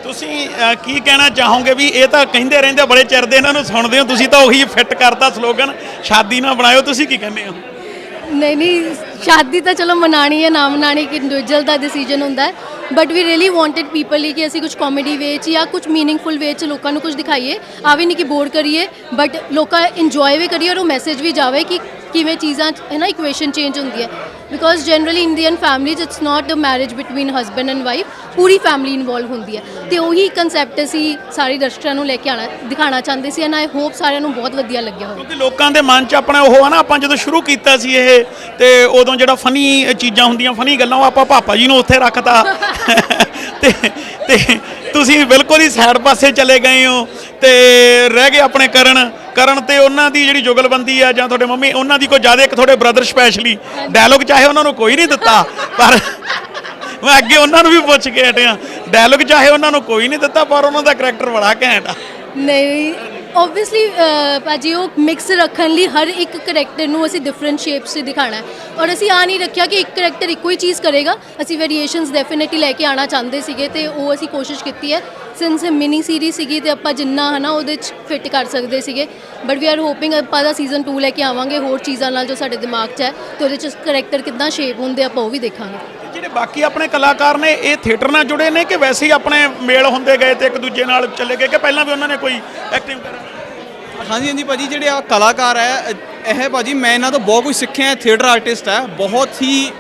ਤੁਸੀਂ ਅਹ, ਕੀ ਕਹਿਣਾ ਚਾਹੋਗੇ ਵੀ ਇਹ ਤਾਂ ਕਹਿੰਦੇ ਰਹਿੰਦੇ ਆ, ਬੜੇ ਚਿਰ ਦੇ ਇਹਨਾਂ ਨੂੰ ਸੁਣਦੇ ਹੋ ਤੁਸੀਂ ਤਾਂ ਉਹੀ ਫਿੱਟ ਕਰਤਾ ਸਲੋਗਨ ਸ਼ਾਦੀ ਨਾ ਬਣਾਇਓ ਤੁਸੀਂ ਕੀ ਕਹਿੰਦੇ ਹੋ? ਨਹੀਂ ਨਹੀਂ ਸ਼ਾਦੀ ਤਾਂ ਚਲੋ ਮਨਾਣੀ ਹੈ ਨਾ ਮਨਾਣੀ ਕਿ ਇੰਡੀਵਿਜੂਅਲ ਦਾ ਡਿਸੀਜਨ ਹੁੰਦਾ ਹੈ but we really wanted people ਕਿ ਅਸੀਂ ਕੁਝ ਕਾਮੇਡੀ ਵੇ 'ਚ ਜਾਂ ਕੁਝ ਮੀਨਿੰਗਫੁਲ ਵੇ 'ਚ ਲੋਕਾਂ ਨੂੰ ਕੁਝ ਦਿਖਾਈਏ। ਆ ਵੀ ਨਹੀਂ ਕਿ ਬੋਰ ਕਰੀਏ ਬਟ ਲੋਕਾਂ ਇੰਜੋਏ ਵੀ ਕਰੀਏ ਔਰ ਉਹ ਮੈਸੇਜ ਵੀ ਜਾਵੇ ਕਿ ਕਿਵੇਂ ਚੀਜ਼ਾਂ 'ਚ, ਹੈ ਨਾ ਇਕੁਏਸ਼ਨ ਚੇਂਜ ਹੁੰਦੀ ਹੈ। Because generally Indian families it's not a marriage between husband and wife Puri family involve ਹੁੰਦੀ ਹੈ ਤੇ ਉਹੀ ਕਨਸੈਪਟ ਅਸੀਂ ਸਾਰੇ ਦਰਸ਼ਕਾਂ ਨੂੰ ਲੈ ਕੇ ਆਣਾ ਦਿਖਾਣਾ ਚਾਹੁੰਦੇ ਸੀ ਐਂਡ ਆਈ ਹੋਪ ਸਾਰਿਆਂ ਨੂੰ ਬਹੁਤ ਵਧੀਆ ਲੱਗਿਆ ਹੋਵੇ ਕਿਉਂਕਿ ਲੋਕਾਂ ਦੇ ਮਨ 'ਚ ਆਪਣਾ ਉਹ ਆ ਨਾ ਆਪਾਂ ਜਦੋਂ ਸ਼ੁਰੂ ਕੀਤਾ ਸੀ ਇਹ ਤੇ ਉਦੋਂ ਜਿਹੜਾ ਫਨੀ ਚੀਜ਼ਾਂ ਹੁੰਦੀਆਂ ਫਨੀ ਗੱਲਾਂ ਉਹ ਆਪਾਂ ਪਾਪਾ ਜੀ ਨੂੰ ਉੱਥੇ ਰੱਖਤਾ ਤੇ ਤੇ ਤੁਸੀਂ ਬਿਲਕੁਲ ਹੀ ਸਾਈਡ ਪਾਸੇ ਚਲੇ ਗਏ ਹੋ ਤੇ ਰਹਿ ਗਏ ਆਪਣੇ ਕਰਨ ਕਰਨ ਤੇ ਉਹਨਾਂ ਦੀ ਜਿਹੜੀ ਜੁਗਲਬੰਦੀ ਆ ਜਾਂ ਤੁਹਾਡੇ ਮੰਮੀ, ਉਹਨਾਂ ਦੀ ਕੋਈ ਜ਼ਿਆਦਾ ਇੱਕ ਤੁਹਾਡੇ ਬ੍ਰਦਰ ਸਪੈਸ਼ਲੀ ਡਾਇਲੋਗ ਚਾਹੇ ਉਹਨਾਂ ਨੂੰ ਕੋਈ ਨਹੀਂ ਦਿੱਤਾ, ਪਰ ਮੈਂ ਅੱਗੇ ਉਹਨਾਂ ਨੂੰ ਵੀ ਪੁੱਛ ਕੇ ਹਟਿਆ। ਡਾਇਲੋਗ ਚਾਹੇ ਉਹਨਾਂ ਨੂੰ ਕੋਈ ਨਹੀਂ ਦਿੱਤਾ, ਪਰ ਉਹਨਾਂ ਦਾ ਕਰੈਕਟਰ ਬੜਾ ਘੈਂਟ ਆ। ਨਹੀਂ ਆਬਵੀਅਸਲੀ ਭਾਜੀ, ਉਹ ਮਿਕਸ ਰੱਖਣ ਲਈ ਹਰ ਇੱਕ ਕਰੈਕਟਰ ਨੂੰ ਅਸੀਂ ਡਿਫਰੈਂਟ ਸ਼ੇਪਸ 'ਚ ਦਿਖਾਣਾ ਹੈ। ਔਰ ਅਸੀਂ ਆ ਨਹੀਂ ਰੱਖਿਆ ਕਿ ਇੱਕ ਕਰੈਕਟਰ ਇੱਕੋ ਹੀ ਚੀਜ਼ ਕਰੇਗਾ। ਅਸੀਂ ਵੇਰੀਏਸ਼ਨਸ ਡੈਫੀਨਿਟਲੀ ਲੈ ਕੇ ਆਣਾ ਚਾਹੁੰਦੇ ਸੀਗੇ ਤੇ ਉਹ ਅਸੀਂ ਕੋਸ਼ਿਸ਼ ਕੀਤੀ ਹੈ। ਸਿੰਸ ਮਿਨੀ ਸੀਰੀਜ਼ ਸੀਗੀ ਤੇ ਆਪਾਂ ਜਿੰਨਾ ਹਨਾ ਉਹਦੇ 'ਚ ਫਿੱਟ ਕਰ ਸਕਦੇ ਸੀਗੇ। ਬਟ ਵੀ ਆਰ ਹੋਪਿੰਗ ਆਪਾਂ ਦਾ ਸੀਜ਼ਨ 2 ਲੈ ਕੇ ਆਵਾਂਗੇ ਹੋਰ ਚੀਜ਼ਾਂ ਨਾਲ ਜੋ ਸਾਡੇ ਦਿਮਾਗ 'ਚ ਹੈ ਤੇ ਉਹਦੇ 'ਚ ਕਰੈਕਟਰ ਕਿੱਦਾਂ ਸ਼ੇਪ ਹੁੰਦੇ ਆਪਾਂ ਉਹ ਵੀ ਦੇਖਾਂਗੇ। ਜਿਹੜੇ ਬਾਕੀ ਆਪਣੇ ਕਲਾਕਾਰ ਨੇ ਇਹ ਥੀਏਟਰ ਨਾਲ ਜੁੜੇ ਨੇ ਕਿ ਵੈਸੇ ਹੀ ਆਪਣੇ ਮੇਲ ਹੁੰਦੇ ਗਏ ਤੇ ਇੱਕ ਦੂਜੇ ਨਾਲ ਚੱਲੇ ਗਏ ਕਿ ਪਹਿਲਾਂ ਵੀ ਉਹਨਾਂ ਨੇ ਕੋਈ ਐਕਟਿੰਗ ਕਰੀ ਹਾਂਜੀ ਹਾਂਜੀ ਭਾਜੀ ਜਿਹੜੇ ਆ ਕਲਾਕਾਰ ਹੈ ਇਹ ਭਾਜੀ ਮੈਂ ਇਹਨਾਂ ਤੋਂ ਬਹੁਤ ਕੁਝ ਸਿੱਖਿਆ ਹੈ ਥੀਏਟਰ ਆਰਟਿਸਟ ਹੈ। ਬਹੁਤ ਹੀ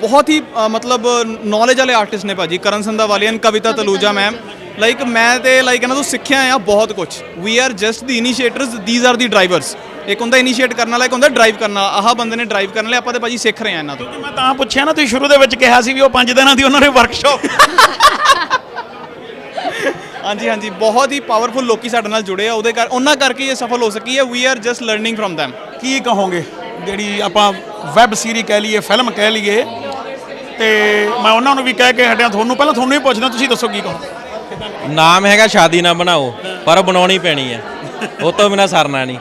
ਬਹੁਤ ਹੀ ਮਤਲਬ ਨੌਲੇਜ ਵਾਲੇ ਆਰਟਿਸਟ ਨੇ ਭਾਜੀ ਕਰਨ ਸੰਧਾਵਾਲੀਅਨ ਕਵਿਤਾ ਤਲੂਜਾ ਮੈਮ ਲਾਈਕ ਮੈਂ ਤੇ ਲਾਈਕ ਇਹਨਾਂ ਤੋਂ ਸਿੱਖਿਆ ਆ ਬਹੁਤ ਕੁਝ ਵੀ are just the ਇਨੀਸ਼ੀਏਟਰਸ these are the drivers ਇੱਕ ਹੁੰਦਾ ਇਨੀਸ਼ੀਏਟ ਕਰਨ ਵਾਲਾ ਇੱਕ ਹੁੰਦਾ ਡਰਾਈਵ ਕਰਨ ਵਾਲਾ। ਆਹ ਬੰਦੇ ਨੇ ਡਰਾਈਵ ਕਰਨ ਲਈ ਆਪਾਂ ਤੇ ਭਾਜੀ ਸਿੱਖ ਰਹੇ ਆ ਇਹਨਾਂ ਤੋਂ। ਮੈਂ ਤਾਂ ਪੁੱਛਿਆ ਨਾ ਤੁਸੀਂ ਸ਼ੁਰੂ ਦੇ ਵਿੱਚ ਕਿਹਾ ਸੀ ਵੀ ਉਹ 5 ਦਿਨਾਂ ਦੀ ਉਹਨਾਂ ਨੇ ਵਰਕਸ਼ਾਪ ਹਾਂਜੀ ਹਾਂਜੀ ਬਹੁਤ ਹੀ ਪਾਵਰਫੁਲ ਲੋਕੀ ਸਾਡੇ ਨਾਲ ਜੁੜੇ ਆ ਉਹਦੇ ਕਰ ਉਹਨਾਂ ਕਰਕੇ ਇਹ ਸਫਲ ਹੋ ਸਕੀ ਹੈ। We are just learning from them ਕੀ ਕਹੋਗੇ? ਜਿਹੜੀ ਆਪਾਂ ਵੈਬ ਸੀਰੀ ਕਹਿ ਲਈਏ ਫਿਲਮ ਕਹਿ ਲਈਏ ਤੇ ਮੈਂ ਉਹਨਾਂ ਨੂੰ ਵੀ ਕਹਿ ਕੇ ਹਟਿਆ। ਤੁਹਾਨੂੰ ਪਹਿਲਾਂ ਤੁਹਾਨੂੰ ਹੀ ਪੁੱਛਦਾ ਤੁਸੀਂ ਦੱਸੋ ਕੀ ਕਹੋਗੇ? ਨਾਮ ਹੈਗਾ ਸ਼ਾਦੀ ਨਾ ਬਣਾਓ ਪਰ ਬਣਾਉਣੀ ਪੈਣੀ ਆ ਉਹ ਤੋਂ ਬਿਨਾ ਸਰਨਾ ਨਹੀਂ।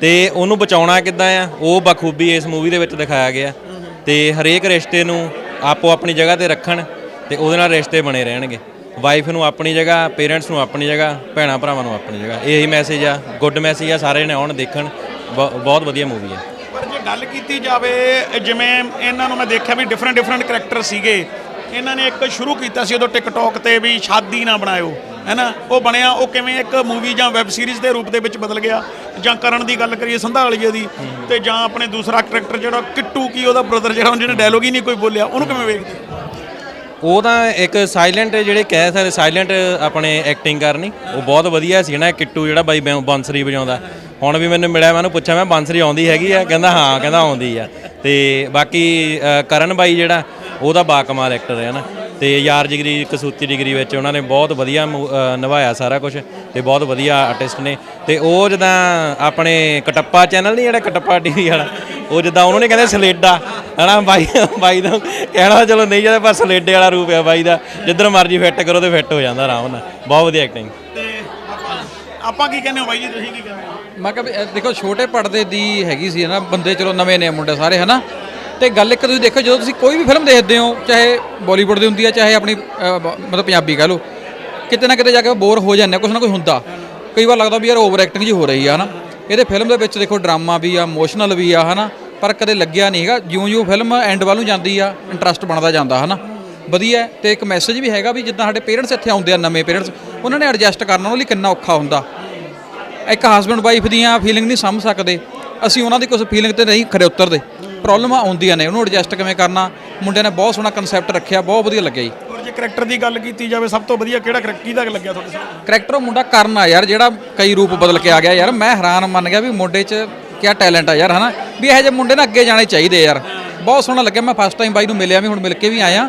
ਤੇ ਉਹਨੂੰ ਬਚਾਉਣਾ ਕਿੱਦਾਂ ਆ? ਉਹ ਬਖੂਬੀ ਇਸ ਮੂਵੀ ਦੇ ਵਿੱਚ ਦਿਖਾਇਆ ਗਿਆ। ਤੇ ਹਰੇਕ ਰਿਸ਼ਤੇ ਨੂੰ ਆਪੋ ਆਪਣੀ ਜਗ੍ਹਾ ਤੇ ਰੱਖਣ ਤੇ ਉਹਦੇ ਨਾਲ ਰਿਸ਼ਤੇ ਬਣੇ ਰਹਿਣਗੇ। ਵਾਈਫ ਨੂੰ ਆਪਣੀ ਜਗ੍ਹਾ ਪੇਰੈਂਟਸ ਨੂੰ ਆਪਣੀ ਜਗ੍ਹਾ, ਭੈਣਾਂ ਭਰਾਵਾਂ ਨੂੰ ਆਪਣੀ ਜਗ੍ਹਾ। ਇਹੀ ਮੈਸੇਜ ਆ ਗੁੱਡ ਮੈਸੇਜ ਆ, ਸਾਰੇ ਨੇ ਆਉਣ ਦੇਖਣ। ਬ- ਬਹੁਤ ਵਧੀਆ ਮੂਵੀ ਆ। ਪਰ ਜੇ ਗੱਲ ਕੀਤੀ ਜਾਵੇ ਜਿਵੇਂ ਇਹਨਾਂ ਨੂੰ ਮੈਂ ਦੇਖਿਆ ਵੀ ਡਿਫਰੈਂਟ ਡਿਫਰੈਂਟ ਕਰੈਕਟਰ ਸੀਗੇ। ਇਹਨਾਂ ਨੇ ਇੱਕ ਸ਼ੁਰੂ ਕੀਤਾ ਸੀ ਉਦੋਂ ਟਿਕਟੌਕ ਤੇ ਵੀ ਸ਼ਾਦੀ ਨਾ ਬਣਾਇਓ। ਹੈਨਾ? ਉਹ ਬਣਿਆ, ਉਹ ਕਿਵੇਂ ਇੱਕ ਮੂਵੀ ਜਾਂ ਵੈਬ ਸੀਰੀਜ਼ ਦੇ ਰੂਪ ਦੇ ਵਿੱਚ ਬਦਲ ਗਿਆ? ਜਾਂ ਕਰਨ ਦੀ ਗੱਲ ਕਰੀਏ ਸੰਧਾਲੀਏ ਦੀ, ਤੇ ਜਾਂ ਆਪਣੇ ਦੂਸਰਾ ਕਰੈਕਟਰ ਜਿਹੜਾ ਕਿੱਟੂ ਕੀ ਉਹਦਾ ਬ੍ਰਦਰ ਜਿਹੜਾ, ਜਿਹਨੇ ਡਾਇਲੋਗ ਹੀ ਨਹੀਂ ਕੋਈ ਬੋਲਿਆ, ਉਹਨੂੰ ਕਿਵੇਂ ਵੇਖਦੇ? ਉਹ ਤਾਂ ਇੱਕ ਸਾਇਲੈਂਟ ਜਿਹੜੇ ਕਹਿ ਸਕਦੇ ਸਾਇਲੈਂਟ ਆਪਣੇ ਐਕਟਿੰਗ ਕਰਨੀ, ਉਹ ਬਹੁਤ ਵਧੀਆ ਸੀ ਨਾ, ਕਿੱਟੂ ਜਿਹੜਾ ਬਾਈ ਬਾਂਸਰੀ ਵਜਾਉਂਦਾ। ਹੁਣ ਵੀ ਮੈਨੂੰ ਮਿਲਿਆ, ਮੈਂ ਉਹਨੂੰ ਪੁੱਛਿਆ, ਮੈਂ ਬਾਂਸਰੀ ਆਉਂਦੀ ਹੈਗੀ ਆ? ਕਹਿੰਦਾ, ਹਾਂ, ਕਹਿੰਦਾ ਆਉਂਦੀ ਆ। ਤੇ ਬਾਕੀ ਕਰਨ ਬਾਈ ਜਿਹੜਾ ਉਹਦਾ ਬਾ ਕਮਾਲ ਐਕਟਰ ਹੈ ਨਾ। ਤੇ ਯਾਰ ਜਿਗਰੀ ਕਸੂਤੀ ਡਿਗਰੀ ਵਿੱਚ ਉਹਨਾਂ ਨੇ ਬਹੁਤ ਵਧੀਆ ਨਿਭਾਇਆ ਸਾਰਾ ਕੁਝ ਤੇ ਬਹੁਤ ਵਧੀਆ ਆਰਟਿਸਟ ਨੇ ਤੇ ਉਹ ਜਦਾਂ ਆਪਣੇ ਕਟੱਪਾ ਚੈਨਲ ਨਹੀਂ ਜਿਹੜਾ ਕਟੱਪਾ ਟੀਵੀ ਵਾਲਾ ਉਹ ਜਿੱਦਾਂ ਉਹਨਾਂ ਨੇ ਕਹਿੰਦੇ ਸਲੇਡਾ ਹਨਾ ਬਾਈ ਬਾਈ ਦਾ ਕਹਿਣਾ ਚਲੋ ਨਹੀਂ ਜਾਂਦਾ ਪਰ ਸਲੇਡੇ ਵਾਲਾ ਰੂਪ ਹੈ ਬਾਈ ਦਾ ਜਿੱਧਰ ਮਰਜ਼ੀ ਫਿੱਟ ਕਰੋ ਤੇ ਫਿੱਟ ਹੋ ਜਾਂਦਾ ਆਰਾਮ ਨਾਲ ਬਹੁਤ ਵਧੀਆ ਐਕਟਿੰਗ ਤੇ ਆਪਾਂ ਕੀ ਕਹਿੰਦੇ ਹੋ ਬਾਈ ਜੀ ਤੁਸੀਂ ਕੀ ਕਹਿੰਦੇ ਹੋ? ਮੈਂ ਕਿਹਾ ਦੇਖੋ ਛੋਟੇ ਪਰਦੇ ਦੀ ਹੈਗੀ ਸੀ ਨਾ ਬੰਦੇ ਚਲੋ ਨਵੇਂ ਨੇ ਮੁੰਡੇ ਸਾਰੇ ਹਨਾ? ਤੇ ਗੱਲ ਇੱਕ ਤੁਸੀਂ ਦੇਖੋ ਜਦੋਂ ਤੁਸੀਂ ਕੋਈ ਵੀ ਫਿਲਮ ਦੇਖਦੇ ਹੋ ਚਾਹੇ ਬਾਲੀਵੁੱਡ ਦੀ ਹੁੰਦੀ ਹੈ ਚਾਹੇ ਆਪਣੀ ਅਹ, ਬ- ਮਤਲਬ ਪੰਜਾਬੀ ਕਹ ਲਓ ਕਿਤੇ ਨਾ ਕਿਤੇ ਜਾ ਕੇ ਬੋਰ ਹੋ ਜਾਂਦੇ ਆ, ਕੁਛ ਨਾ ਕੁਛ ਹੁੰਦਾ। ਕਈ ਵਾਰ ਲੱਗਦਾ ਵੀ ਯਾਰ ਓਵਰ ਐਕਟਿੰਗ ਜੀ ਹੋ ਰਹੀ ਆ ਹਨਾ। ਇਹਦੇ ਫਿਲਮ ਦੇ ਵਿੱਚ ਦੇਖੋ ਡਰਾਮਾ ਵੀ ਆ ਇਮੋਸ਼ਨਲ ਵੀ ਆ ਹਨਾ। ਪਰ ਕਦੇ ਲੱਗਿਆ ਨਹੀਂ ਹੈਗਾ। ਜਿਉਂ-ਜਿਉਂ ਫਿਲਮ ਐਂਡ ਵੱਲ ਨੂੰ ਜਾਂਦੀ ਆ ਇੰਟਰਸਟ ਬਣਦਾ ਜਾਂਦਾ ਹਨਾ। ਵਧੀਆ ਹੈ ਤੇ ਇੱਕ ਮੈਸੇਜ ਵੀ ਹੈਗਾ ਵੀ ਜਿੱਦਾਂ ਸਾਡੇ ਪੇਰੈਂਟਸ ਇੱਥੇ ਆਉਂਦੇ ਆ ਨਵੇਂ ਪੇਰੈਂਟਸ ਉਹਨਾਂ ਨੇ ਐਡਜਸਟ ਕਰਨਾ ਉਹਨਾਂ ਲਈ ਕਿੰਨਾ ਔਖਾ ਹੁੰਦਾ। ਇੱਕ ਹਸਬੰਡ ਵਾਈਫ ਦੀਆਂ ਫੀਲਿੰਗ ਨਹੀਂ ਸਮਝ ਸਕਦੇ। ਅਸੀਂ ਉਹਨਾਂ ਦੀ ਕੁਝ ਫੀਲਿੰਗ ਤੇ ਨਹੀਂ ਖਰੇ ਉਤਰਦੇ। ਪ੍ਰੋਬਲਮਾਂ ਆਉਂਦੀਆਂ ਨੇ ਉਹਨੂੰ ਐਡਜਸਟ ਕਿਵੇਂ ਕਰਨਾ? ਮੁੰਡਿਆਂ ਨੇ ਬਹੁਤ ਸੋਹਣਾ ਕਨਸੈਪਟ ਰੱਖਿਆ ਬਹੁਤ ਵਧੀਆ ਲੱਗਿਆ ਜੀ। ਔਰ ਜੇ ਕਰੈਕਟਰ ਦੀ ਗੱਲ ਕੀਤੀ ਜਾਵੇ ਸਭ ਤੋਂ ਵਧੀਆ ਕਿਹੜਾ ਕਰੈਕਟਰ ਕਿਹਦਾ ਲੱਗਿਆ ਤੁਹਾਡੇ ਸਾਹਮਣੇ? ਕਰੈਕਟਰ ਉਹ ਮੁੰਡਾ ਕਰਨ ਆ ਯਾਰ ਜਿਹੜਾ ਕਈ ਰੂਪ ਬਦਲ ਕੇ ਆ ਗਿਆ ਯਾਰ। ਮੈਂ ਹੈਰਾਨ ਮੰਨ ਗਿਆ ਵੀ ਮੁੰਡੇ 'ਚ ਕਿਆ ਟੈਲੈਂਟ ਆ ਯਾਰ ਹਨਾ? ਵੀ ਇਹੋ ਜਿਹੇ ਮੁੰਡੇ ਨਾ ਅੱਗੇ ਜਾਣੇ ਚਾਹੀਦੇ ਯਾਰ। ਬਹੁਤ ਸੋਹਣਾ ਲੱਗਿਆ ਮੈਂ ਫਸਟ ਟਾਈਮ ਬਾਈ ਨੂੰ ਮਿਲਿਆ ਵੀ ਹੁਣ ਮਿਲ ਕੇ ਵੀ ਆਇਆ।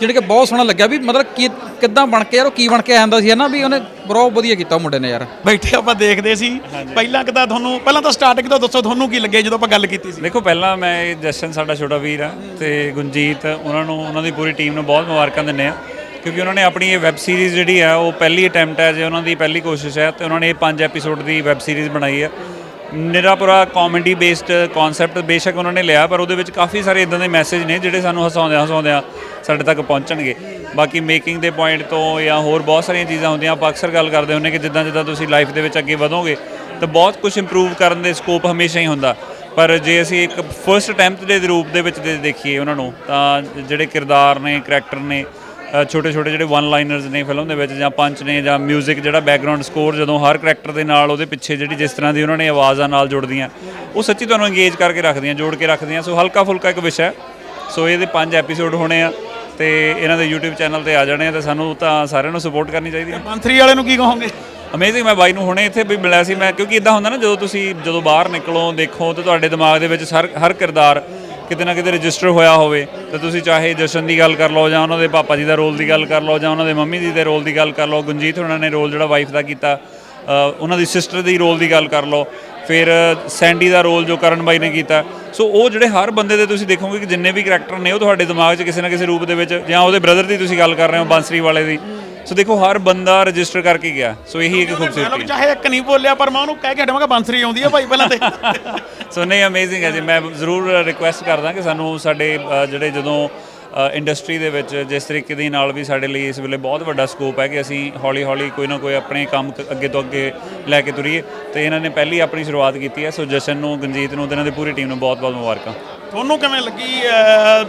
ਜਿਹੜੇ ਕਿ ਬਹੁਤ ਸੋਹਣਾ ਲੱਗਿਆ ਵੀ ਮਤਲਬ ਕੀ ਕਿੱਦਾਂ ਬਣ ਕੇ ਯਾਰ ਉਹ ਕੀ ਬਣ ਕੇ ਆਂਦਾ ਸੀ ਹਨਾ ਵੀ ਉਹਨੇ ਬਹੁਤ ਵਧੀਆ ਕੀਤਾ ਉਹ ਮੁੰਡੇ ਨੇ ਯਾਰ। ਬੈਠੇ ਆਪਾਂ ਦੇਖਦੇ ਸੀ ਪਹਿਲਾਂ ਕਿਤਾ ਤੁਹਾਨੂੰ ਪਹਿਲਾਂ ਤਾਂ ਸਟਾਰਟਿੰਗ ਤੋਂ ਦੱਸੋ ਤੁਹਾਨੂੰ ਕੀ ਲੱਗਿਆ ਜਦੋਂ ਆਪਾਂ ਗੱਲ ਕੀਤੀ ਸੀ? ਦੇਖੋ ਪਹਿਲਾਂ ਮੈਂ ਇਹ ਜਸ਼ਨ ਸਾਡਾ ਛੋਟਾ ਵੀਰ ਆ ਤੇ ਗੁੰਜੀਤ ਉਹਨਾਂ ਨੂੰ ਉਹਨਾਂ ਦੀ ਪੂਰੀ ਟੀਮ ਨੂੰ ਬਹੁਤ ਮੁਬਾਰਕਾਂ ਦਿੰਦੇ ਆ ਕਿਉਂਕਿ ਉਹਨਾਂ ਨੇ ਆਪਣੀ ਇਹ ਵੈਬ ਸੀਰੀਜ਼ ਜਿਹੜੀ ਆ ਉਹ ਪਹਿਲੀ ਅਟੈਂਪਟ ਹੈ ਜੇ ਉਹਨਾਂ ਦੀ ਪਹਿਲੀ ਕੋਸ਼ਿਸ਼ ਹੈ ਤੇ ਉਹਨਾਂ ਨੇ ਇਹ ਪੰਜ ਐਪੀਸੋਡ ਦੀ ਵੈਬ ਸੀਰੀਜ਼ ਬਣਾਈ ਹੈ ਨਿਰਾਪੁਰਾ ਕਾਮੇਡੀ ਬੇਸਡ ਕਨਸੈਪਟ ਬੇਸ਼ੱਕ ਉਹਨਾਂ ਨੇ ਲਿਆ, ਪਰ ਉਹਦੇ ਵਿੱਚ ਕਾਫੀ ਸਾਰੇ ਇਦਾਂ ਦੇ ਮੈਸੇਜ ਨੇ ਜਿਹੜੇ ਸਾਨੂੰ ਹਸਾਉਂਦੇ ਹਸਾਉਂਦੇ ਸਾਡੇ ਤੱਕ ਪਹੁੰਚਣਗੇ। ਬਾਕੀ ਮੇਕਿੰਗ ਦੇ ਪੁਆਇੰਟ ਤੋਂ ਜਾਂ ਹੋਰ ਬਹੁਤ ਸਾਰੀਆਂ ਚੀਜ਼ਾਂ ਹੁੰਦੀਆਂ, ਆਪਾਂ ਅਕਸਰ ਗੱਲ ਕਰਦੇ ਹੁੰਨੇ ਕਿ ਜਿੱਦਾਂ ਜਿੱਦਾਂ ਤੁਸੀਂ ਲਾਈਫ ਦੇ ਵਿੱਚ ਅੱਗੇ ਵਧੋਗੇ, ਤਾਂ ਬਹੁਤ ਕੁਝ ਇੰਪਰੂਵ ਕਰਨ ਦੇ ਸਕੋਪ ਹਮੇਸ਼ਾ ਹੀ ਹੁੰਦਾ। ਪਰ ਜੇ ਅਸੀਂ ਇੱਕ ਫਰਸਟ ਅਟੈਂਪਟ ਦੇ ਰੂਪ ਦੇ ਵਿੱਚ ਦੇ- ਦੇਖੀਏ ਉਹਨਾਂ ਨੂੰ, ਤਾਂ ਜਿਹੜੇ ਕਿਰਦਾਰ ਨੇ ਕਰੈਕਟਰ ਨੇ ਛੋਟੇ ਛੋਟੇ ਜਿਹੜੇ ਵਨ ਲਾਈਨਰਸ ਨੇ ਫਿਲਮ ਦੇ ਵਿੱਚ ਜਾਂ ਪੰਚ ਨੇ ਜਾਂ 뮤직 ਜਿਹੜਾ ਬੈਕਗ੍ਰਾਉਂਡ ਸਕੋਰ ਜਦੋਂ ਹਰ ਕਰੈਕਟਰ ਦੇ ਨਾਲ ਉਹਦੇ ਪਿੱਛੇ ਜਿਹੜੀ ਜਿਸ ਤਰ੍ਹਾਂ ਦੀ ਉਹਨਾਂ ਨੇ ਆਵਾਜ਼ਾਂ ਨਾਲ ਜੁੜਦੀਆਂ ਉਹ ਸੱਚੀ ਤੁਹਾਨੂੰ ਇੰਗੇਜ ਕਰਕੇ ਰੱਖਦੀਆਂ ਜੋੜ ਕੇ ਰੱਖਦੀਆਂ। ਸੋ ਹਲਕਾ ਫੁਲਕਾ ਇੱਕ ਵਿਸ਼ਾ। ਸੋ ਇਹਦੇ ਪੰਜ ਐਪੀਸੋਡ ਹੋਣੇ ਆ ਤੇ ਇਹਨਾਂ ਦੇ YouTube ਚੈਨਲ ਤੇ ਆ ਜਾਣੇ ਆ ਤੇ ਸਾਨੂੰ ਤਾਂ ਸਾਰਿਆਂ ਨੂੰ ਸਪੋਰਟ ਕਰਨੀ ਚਾਹੀਦੀ ਹੈ। ਮੰਥਰੀ ਵਾਲੇ ਨੂੰ ਕੀ ਕਹੋਗੇ? ਅਮੇਜ਼ਿੰਗ ਮੈਂ ਬਾਈ ਨੂੰ ਹੁਣੇ ਇੱਥੇ ਵੀ ਮਿਲਿਆ ਸੀ ਮੈਂ ਕਿਉਂਕਿ ਇਦਾਂ ਹੁੰਦਾ ਨਾ ਜਦੋਂ ਤੁਸੀਂ ਜਦੋਂ ਬਾਹਰ ਨਿਕਲੋ ਦੇਖੋ ਤੇ ਤੁਹਾਡੇ ਦਿਮਾਗ ਦੇ ਵਿੱਚ ਹਰ ਹਰ ਕਿਰਦਾਰ ਕਿਤੇ ਨਾ ਕਿਤੇ ਰਜਿਸਟਰ ਹੋਇਆ ਹੋਵੇ, ਤਾਂ ਤੁਸੀਂ ਚਾਹੇ ਜਸ਼ਨ ਦੀ ਗੱਲ ਕਰ ਲਓ ਜਾਂ ਉਹਨਾਂ ਦੇ ਪਾਪਾ ਜੀ ਦਾ ਰੋਲ ਦੀ ਗੱਲ ਕਰ ਲਓ ਜਾਂ ਉਹਨਾਂ ਦੇ ਮੰਮੀ ਜੀ ਦੇ ਰੋਲ ਦੀ ਗੱਲ ਕਰ ਲਓ ਗੁੰਜੀਤ ਉਹਨਾਂ ਨੇ ਰੋਲ ਜਿਹੜਾ ਵਾਈਫ ਦਾ ਕੀਤਾ ਉਹਨਾਂ ਦੀ ਸਿਸਟਰ ਦੀ ਰੋਲ ਦੀ ਗੱਲ ਕਰ ਲਓ, ਫਿਰ ਸੈਂਡੀ ਦਾ ਰੋਲ ਜੋ ਕਰਨ ਬਾਈ ਨੇ ਕੀਤਾ, ਸੋ ਉਹ ਜਿਹੜੇ ਹਰ ਬੰਦੇ ਦੇ ਤੁਸੀਂ ਦੇਖੋਗੇ ਕਿ ਜਿੰਨੇ ਵੀ ਕਰੈਕਟਰ ਨੇ ਉਹ ਤੁਹਾਡੇ ਦਿਮਾਗ 'ਚ ਕਿਸੇ ਨਾ ਕਿਸੇ ਰੂਪ ਦੇ ਵਿੱਚ ਜਾਂ ਉਹਦੇ ਬ੍ਰਦਰ ਦੀ ਤੁਸੀਂ ਗੱਲ ਕਰ ਰਹੇ ਹੋ ਬਾਂਸਰੀ ਵਾਲੇ ਦੀ ਸੋ ਦੇਖੋ ਹਰ ਬੰਦਾ ਰਜਿਸਟਰ ਕਰਕੇ ਗਿਆ। ਸੋ ਇਹੀ ਇੱਕ ਖੂਬਸੂਰਤੀ ਹੈ। ਚਾਹੇ ਇੱਕ ਨਹੀਂ ਬੋਲਿਆ ਪਰ ਮੈਂ ਉਹਨੂੰ ਕਹਿ ਕੇ ਹਟਵਾਂਗਾ ਬਾਂਸਰੀ ਆਉਂਦੀ ਆ ਭਾਈ ਪਹਿਲਾਂ ਤੇ। ਸੋ ਨਹੀਂ ਅਮੇਜ਼ਿੰਗ ਹੈ ਜੀ। ਮੈਂ ਜ਼ਰੂਰ ਰਿਕੁਐਸਟ ਕਰਦਾ ਕਿ ਸਾਨੂੰ ਸਾਡੇ ਅ, ਜਿਹੜੇ ਜਦੋਂ ਇੰਡਸਟਰੀ ਦੇ ਵਿੱਚ ਜਿਸ ਤਰੀਕੇ ਦੇ ਨਾਲ ਵੀ ਸਾਡੇ ਲਈ ਇਸ ਵੇਲੇ ਬਹੁਤ ਵੱਡਾ ਸਕੋਪ ਹੈ ਕਿ ਅਸੀਂ ਹੌਲੀ ਹੌਲੀ ਕੋਈ ਨਾ ਕੋਈ ਆਪਣੇ ਕੰਮ ਕ- ਅੱਗੇ ਤੋਂ ਅੱਗੇ ਲੈ ਕੇ ਤੁਰੀਏ। ਤੇ ਇਹਨਾਂ ਨੇ ਪਹਿਲੀ ਆਪਣੀ ਸ਼ੁਰੂਆਤ ਕੀਤੀ ਹੈ। ਸੋ ਜਸ਼ਨ ਨੂੰ ਗੰਜੀਤ ਨੂੰ ਤੇ ਇਹਨਾਂ ਦੀ ਪੂਰੀ ਟੀਮ ਨੂੰ ਬਹੁਤ ਬਹੁਤ ਮੁਬਾਰਕਾਂ। ਤੁਹਾਨੂੰ ਕਿਵੇਂ ਲੱਗੀ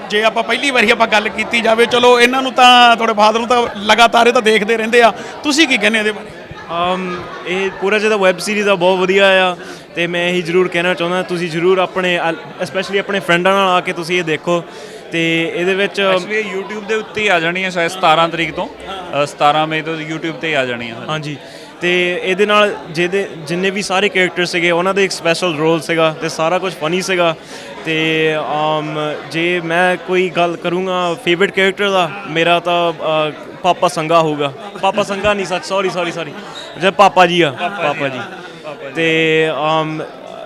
ਜੇ ਆਪਾਂ ਪਹਿਲੀ ਵਾਰੀ ਆਪਾਂ ਗੱਲ ਕੀਤੀ ਜਾਵੇ ਚਲੋ ਇਹਨਾਂ ਨੂੰ ਤਾਂ ਤੁਹਾਡੇ ਫਾਦਰ ਨੂੰ ਤਾਂ ਲਗਾਤਾਰ ਇਹ ਤਾਂ ਦੇਖਦੇ ਰਹਿੰਦੇ ਆ। ਤੁਸੀਂ ਕੀ ਕਹਿੰਦੇ ਇਹਦੇ ਬਾਰੇ? um, ਇਹ ਪੂਰਾ ਜਿਹੜਾ ਵੈਬ ਸੀਰੀਜ਼ ਆ ਬਹੁਤ ਵਧੀਆ ਆ ਤੇ ਮੈਂ ਇਹੀ ਜ਼ਰੂਰ ਕਹਿਣਾ ਚਾਹੁੰਦਾ ਤੁਸੀਂ ਜ਼ਰੂਰ ਆਪਣੇ ਸਪੈਸ਼ਲੀ ਆਪਣੇ ਫਰੈਂਡਾਂ ਨਾਲ ਆ ਕੇ ਤੁਸੀਂ ਇਹ ਦੇਖੋ ਤੇ ਇਹਦੇ ਵਿੱਚ ਐਕਚੁਅਲੀ ਇਹ YouTube ਦੇ ਉੱਤੇ ਹੀ ਆ ਜਾਣੀ ਹੈ ਸ਼ਾਇਦ 17 ਤਰੀਕ ਤੋਂ। ਅ, 17 ਮਈ ਤੋਂ YouTube ਤੇ ਹੀ ਆ ਜਾਣੀ ਹੈ ਹਾਂਜੀ। ਤੇ ਇਹਦੇ ਨਾਲ ਜਿਹਦੇ ਜਿੰਨੇ ਵੀ ਸਾਰੇ ਕੈਰੈਕਟਰ ਸੀਗੇ ਉਹਨਾਂ ਦਾ ਇੱਕ ਸਪੈਸ਼ਲ ਰੋਲ ਸੀਗਾ ਤੇ ਸਾਰਾ ਕੁਝ ਫਨੀ ਸੀਗਾ ਤੇ um, ਜੇ ਮੈਂ ਕੋਈ ਗੱਲ ਕਰੂੰਗਾ ਫੇਵਰਿਟ ਕੈਰੈਕਟਰ ਦਾ ਮੇਰਾ ਤਾਂ ਅ, ਪਾਪਾ ਸੰਗਾ ਹੋਊਗਾ। ਪਾਪਾ ਸੰਗਾ ਨਹੀਂ ਸੱਚ ਸੌਰੀ ਸੌਰੀ ਸੌਰੀ ਜੇ ਪਾਪਾ ਜੀ ਆ ਪਾਪਾ ਜੀ। ਤੇ um,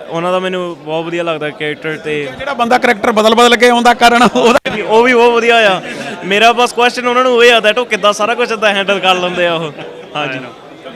ਉਹਨਾਂ ਦਾ ਮੈਨੂੰ ਬਹੁਤ ਵਧੀਆ ਲੱਗਦਾ ਕੈਰੈਕਟਰ ਤੇ ਜਿਹੜਾ ਬੰਦਾ ਕਰੈਕਟਰ ਬਦਲ ਬਦਲ ਕੇ ਆਉਂਦਾ ਕਾਰਨ ਉਹਦਾ ਵੀ ਉਹ ਵੀ ਬਹੁਤ ਵਧੀਆ ਆ। ਮੇਰਾ ਬਸ ਕੁਐਸਚਨ ਉਹਨਾਂ ਨੂੰ ਇਹ ਆਦਾ ਉਹ ਕਿੱਦਾਂ ਸਾਰਾ ਕੁਝ ਇਦਾਂ ਹੈਂਡਲ ਕਰ ਲੈਂਦੇ ਆ ਉਹ। ਹਾਂਜੀ।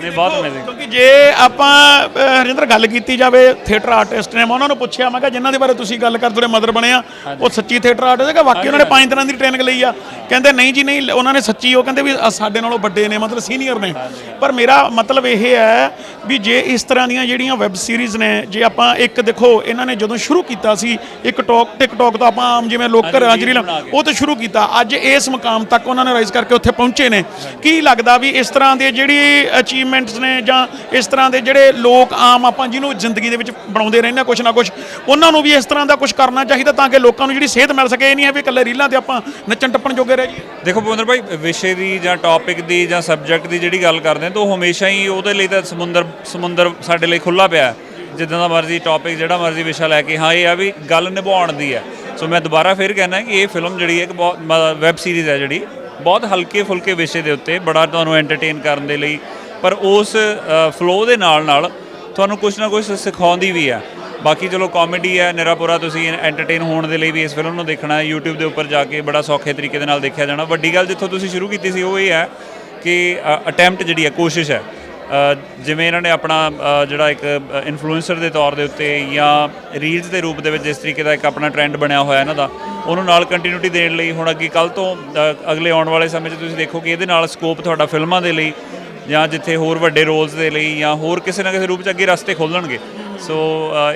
ਨਹੀਂ ਬਹੁਤ ਅਮੇਜ਼ਿੰਗ ਕਿਉਂਕਿ ਜੇ ਆਪਾਂ ਅਹ, ਹਰਿੰਦਰ ਗੱਲ ਕੀਤੀ ਜਾਵੇ ਥੀਏਟਰ ਆਰਟਿਸਟ ਨੇ ਮੈਂ ਉਹਨਾਂ ਨੂੰ ਪੁੱਛਿਆ ਮੈਂ ਕਿਹਾ ਜਿਨ੍ਹਾਂ ਦੇ ਬਾਰੇ ਤੁਸੀਂ ਗੱਲ ਕਰ ਤੁਹਾਡੇ ਮਦਰ ਬਣੇ ਆ ਉਹ ਸੱਚੀ ਥੀਏਟਰ ਆਰਟਿਸਟ ਹੈਗਾ? ਵਾਕਈ ਉਹਨਾਂ ਨੇ ਪੰਜ ਦਿਨਾਂ ਦੀ ਟ੍ਰੇਨਿੰਗ ਲਈ ਆ। ਕਹਿੰਦੇ ਨਹੀਂ ਜੀ ਨਹੀਂ ਉਹਨਾਂ ਨੇ ਸੱਚੀ ਉਹ ਕਹਿੰਦੇ ਵੀ ਅ- ਸਾਡੇ ਨਾਲੋਂ ਵੱਡੇ ਨੇ ਮਤਲਬ ਸੀਨੀਅਰ ਨੇ। ਪਰ ਮੇਰਾ ਮਤਲਬ ਇਹ ਹੈ ਵੀ ਜੇ ਇਸ ਤਰ੍ਹਾਂ ਦੀਆਂ ਜਿਹੜੀਆਂ ਵੈਬ ਸੀਰੀਜ਼ ਨੇ ਜੇ ਆਪਾਂ ਇੱਕ ਦੇਖੋ ਇਹਨਾਂ ਨੇ ਜਦੋਂ ਸ਼ੁਰੂ ਕੀਤਾ ਸੀ ਇੱਕ ਟੌਕ ਟਿਕਟੌਕ ਤੋਂ ਆਪਾਂ ਆਮ ਜਿਵੇਂ ਲੋਕਰ ਅੰਜਲੀ ਉਹ ਤੋਂ ਸ਼ੁਰੂ ਕੀਤਾ। ਅੱਜ ਇਸ ਮੁਕਾਮ ਤੱਕ ਉਹਨਾਂ ਨੇ ਰਾਈਜ਼ ਕਰਕੇ ਉੱਥੇ ਪਹੁੰਚੇ ਨੇ। ਕੀ ਲੱਗਦਾ ਵੀ ਇਸ ਤਰ੍ਹਾਂ ਦੇ ਜਿਹੜੀ ਅਚੀਵਮੈਂਟਸ ਨੇ ਜਾਂ ਇਸ ਤਰ੍ਹਾਂ ਦੇ ਜਿਹੜੇ ਲੋਕ ਆਮ ਆਪਾਂ ਜਿਹਨੂੰ ਜ਼ਿੰਦਗੀ ਦੇ ਵਿੱਚ ਬਣਾਉਂਦੇ ਰਹਿੰਦੇ ਆ ਕੁਛ ਨਾ ਕੁਛ, ਉਹਨਾਂ ਨੂੰ ਵੀ ਇਸ ਤਰ੍ਹਾਂ ਦਾ ਕੁਝ ਕਰਨਾ ਚਾਹੀਦਾ ਤਾਂ ਕਿ ਲੋਕਾਂ ਨੂੰ ਜਿਹੜੀ ਸਿਹਤ ਮਿਲ ਸਕੇ। ਇਹ ਨਹੀਂ ਹੈ ਵੀ ਇਕੱਲੇ ਰੀਲਾਂ ਤੇ ਆਪਾਂ ਨੱਚਣ ਟੱਪਣ ਜੋਗੇ ਰਹਿ ਜਾਈਏ। ਦੇਖੋ ਭੁਵਿੰਦਰ ਭਾਈ, ਵਿਸ਼ੇ ਦੀ ਜਾਂ ਟੌਪਿਕ ਦੀ ਜਾਂ ਸਬਜੈਕਟ ਦੀ ਜਿਹੜੀ ਗੱਲ ਕਰਦੇ ਹਾਂ ਤਾਂ ਉਹ ਹਮੇਸ਼ਾ ਹੀ ਉਹਦੇ ਲਈ ਤਾਂ ਸਮੁੰਦਰ ਸਮੁੰਦਰ ਸਾਡੇ ਲਈ ਖੁੱਲਾ ਪਿਆ ਜਿੱਦਾਂ ਦਾ ਮਰਜ਼ੀ ਟੌਪਿਕ ਜਿਹੜਾ ਮਰਜ਼ੀ ਵਿਸ਼ਾ ਲੈ ਕੇ, ਹਾਂ ਇਹ ਆ ਵੀ ਗੱਲ ਨਿਭਾਉਣ ਦੀ ਹੈ। ਸੋ ਮੈਂ ਦੁਬਾਰਾ ਫਿਰ ਕਹਿਣਾ ਕਿ ਇਹ ਫਿਲਮ ਜਿਹੜੀ ਹੈ ਇੱਕ ਬਹੁਤ ਵੈਬ ਸੀਰੀਜ਼ ਹੈ ਜਿਹੜੀ, ਬਹੁਤ ਹਲਕੇ ਫੁਲਕੇ ਵਿਸ਼ੇ ਦੇ ਉੱਤੇ ਬੜਾ ਤੁਹਾਨੂੰ ਐਂਟਰਟੇਨ ਕਰਨ ਦੇ ਲਈ ਪਰ ਉਸ ਫਲੋ ਦੇ ਨਾਲ ਨਾਲ ਤੁਹਾਨੂੰ ਕੁਝ ਨਾ ਕੁਝ ਸਿਖਾਉਂਦੀ ਵੀ ਹੈ। ਬਾਕੀ ਚਲੋ ਕਾਮੇਡੀ ਹੈ, ਨਿਰਾਪੁਰਾ ਤੁਸੀਂ ਐਂਟਰਟੇਨ ਹੋਣ ਦੇ ਲਈ ਵੀ ਇਸ ਫਿਲਮ ਨੂੰ ਦੇਖਣਾ ਹੈ, YouTube ਦੇ ਉੱਪਰ ਜਾ ਕੇ ਬੜਾ ਸੌਖੇ ਤਰੀਕੇ ਦੇ ਨਾਲ ਦੇਖਿਆ ਜਾਣਾ। ਵੱਡੀ ਗੱਲ ਜਿੱਥੋਂ ਤੁਸੀਂ ਸ਼ੁਰੂ ਕੀਤੀ ਸੀ ਉਹ ਇਹ ਹੈ ਕਿ ਅਟੈਂਪਟ ਜਿਹੜੀ ਹੈ, ਕੋਸ਼ਿਸ਼ ਹੈ। ਜਿਵੇਂ ਇਹਨਾਂ ਨੇ ਆਪਣਾ ਜਿਹੜਾ ਇੱਕ ਇਨਫਲੂਐਂਸਰ ਦੇ ਤੌਰ ਦੇ ਉੱਤੇ ਜਾਂ ਰੀਲਸ ਦੇ ਰੂਪ ਦੇ ਵਿੱਚ ਜਿਸ ਤਰੀਕੇ ਦਾ ਇੱਕ ਆਪਣਾ ਟ੍ਰੈਂਡ ਬਣਿਆ ਹੋਇਆ ਇਹਨਾਂ ਦਾ, ਉਹਨੂੰ ਨਾਲ ਕੰਟੀਨਿਊਟੀ ਦੇਣ ਲਈ ਹੁਣ ਅੱਗੇ ਕੱਲ ਤੋਂ ਅਗਲੇ ਆਉਣ ਵਾਲੇ ਸਮੇਂ 'ਚ ਤੁਸੀਂ ਦੇਖੋ ਕਿ ਇਹਦੇ ਨਾਲ ਸਕੋਪ ਤੁਹਾਡਾ ਫਿਲਮਾਂ ਦੇ ਲਈ ਜਾਂ ਜਿੱਥੇ ਹੋਰ ਵੱਡੇ ਰੋਲਸ ਦੇ ਲਈ ਜਾਂ ਹੋਰ ਕਿਸੇ ਨਾ ਕਿਸੇ ਰੂਪ 'ਚ ਅੱਗੇ ਰਸਤੇ ਖੋਲਣਗੇ। ਸੋ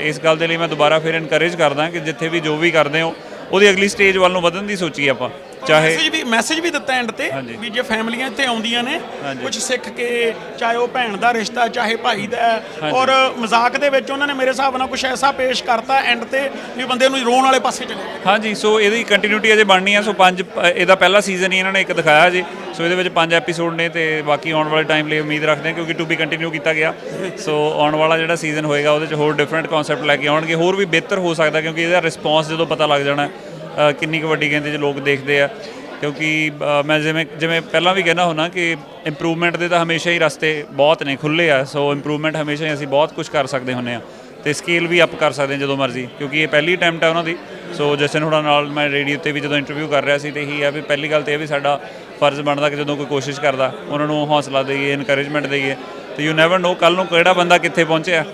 ਇਸ ਗੱਲ ਦੇ ਲਈ ਮੈਂ ਦੁਬਾਰਾ ਫਿਰ ਇਨਕਰੇਜ ਕਰਦਾ ਕਿ ਜਿੱਥੇ ਵੀ ਜੋ ਵੀ ਕਰਦੇ ਹੋ, ਉਹਦੀ ਅਗਲੀ ਸਟੇਜ ਵੱਲ ਨੂੰ ਵਧਣ ਦੀ ਸੋਚੀਏ ਆਪਾਂ। ਚਾਹੇ ਮੈਸੇਜ ਵੀ ਮੈਸੇਜ ਵੀ ਦਿੱਤਾ ਐਂਡ ਤੇ ਹਾਂਜੀ। ਵੀ ਜੇ ਫੈਮਲੀਆਂ ਇੱਥੇ ਆਉਂਦੀਆਂ ਨੇ ਹਾਂਜੀ। ਕੁਝ ਸਿੱਖ ਕੇ ਚਾਹੇ ਉਹ ਭੈਣ ਦਾ ਰਿਸ਼ਤਾ ਚਾਹੇ ਭਾਈ ਦਾ ਹੈ, ਹਾਂਜੀ। ਔਰ ਮਜ਼ਾਕ ਦੇ ਵਿੱਚ ਉਹਨਾਂ ਨੇ ਮੇਰੇ ਹਿਸਾਬ ਨਾਲ ਕੁਝ ਐਸਾ ਪੇਸ਼ ਕਰਤਾ ਐਂਡ ਤੇ ਵੀ ਬੰਦੇ ਨੂੰ ਰੋਣ ਵਾਲੇ ਪਾਸੇ ਚਲੇ ਗਏ ਹਾਂਜੀ ਸੋ ਇਹਦੀ ਕੰਟੀਨਿਊਟੀ ਅਜੇ ਬਣਨੀ ਆ ਸੋ ਪੰਜ ਇਹਦਾ ਪਹਿਲਾ ਸੀਜ਼ਨ ਹੀ ਇਹਨਾਂ ਨੇ ਇੱਕ ਦਿਖਾਇਆ ਜੀ ਸੋ ਇਹਦੇ ਵਿੱਚ ਪੰਜ ਐਪੀਸੋਡ ਨੇ ਤੇ ਬਾਕੀ ਆਉਣ ਵਾਲੇ ਟਾਈਮ ਲਈ ਉਮੀਦ ਰੱਖਦੇ ਹਾਂ ਕਿਉਂਕਿ ਟੂ ਬੀ ਕੰਟੀਨਿਊ ਕੀਤਾ ਗਿਆ ਸੋ ਆਉਣ ਵਾਲਾ ਜਿਹੜਾ ਸੀਜ਼ਨ ਹੋਏਗਾ ਉਹਦੇ ਚ ਹੋਰ ਡਿਫਰੈਂਟ ਕਨਸੈਪਟ ਲੈ ਕੇ ਆਉਣਗੇ ਹੋਰ ਵੀ ਬਿਹਤਰ ਹੋ ਸਕਦਾ ਕਿਉਂਕਿ ਇਹਦਾ ਰਿਸਪੌਂਸ ਜਦੋਂ ਪਤਾ ਲੱਗ ਜਾਣਾ ਕਿੰਨੀ ਕੁ ਵੱਡੀ ਗਿਣਤੀ 'ਚ ਲੋਕ ਦੇਖਦੇ ਆ। ਕਿਉਂਕਿ ਮੈਂ ਜਿਵੇਂ ਜਿਵੇਂ ਪਹਿਲਾਂ ਵੀ ਕਹਿਣਾ ਹੁੰਦਾ ਕਿ ਇੰਪਰੂਵਮੈਂਟ ਦੇ ਤਾਂ ਹਮੇਸ਼ਾ ਹੀ ਰਸਤੇ ਬਹੁਤ ਨੇ ਖੁੱਲੇ ਆ। ਸੋ ਇੰਪਰੂਵਮੈਂਟ ਹਮੇਸ਼ਾ ਹੀ ਅਸੀਂ ਬਹੁਤ ਕੁਝ ਕਰ ਸਕਦੇ ਹੁੰਨੇ ਆ। ਤੇ ਸਕਿੱਲ ਵੀ ਅਪ ਕਰ ਸਕਦੇ ਹਾਂ ਜਦੋਂ ਮਰਜ਼ੀ, ਕਿਉਂਕਿ ਇਹ ਪਹਿਲੀ ਅਟੈਂਪਟ ਹੈ ਉਹਨਾਂ ਦੀ। ਸੋ ਜਸਨ ਹੁਣਾਂ ਨਾਲ ਮੈਂ ਰੇਡੀਓ ਤੇ ਵੀ ਜਦੋਂ ਇੰਟਰਵਿਊ ਕਰ ਰਿਹਾ ਸੀ, ਤੇ ਇਹੀ ਆ ਵੀ ਪਹਿਲੀ ਗੱਲ ਤੇ ਇਹ ਵੀ ਸਾਡਾ ਫਰਜ਼ ਬਣਦਾ ਕਿ ਜਦੋਂ ਕੋਈ ਕੋਸ਼ਿਸ਼ ਕਰਦਾ, ਉਹਨਾਂ ਨੂੰ ਹੌਸਲਾ ਦੇਈਏ ਇਨਕਰੇਜਮੈਂਟ ਦੇਈਏ। ਤੇ ਯੂ ਨੈਵਰ ਨੋ ਕੱਲ ਨੂੰ ਕਿਹੜਾ ਬੰਦਾ ਕਿੱਥੇ ਪਹੁੰਚਿਆ।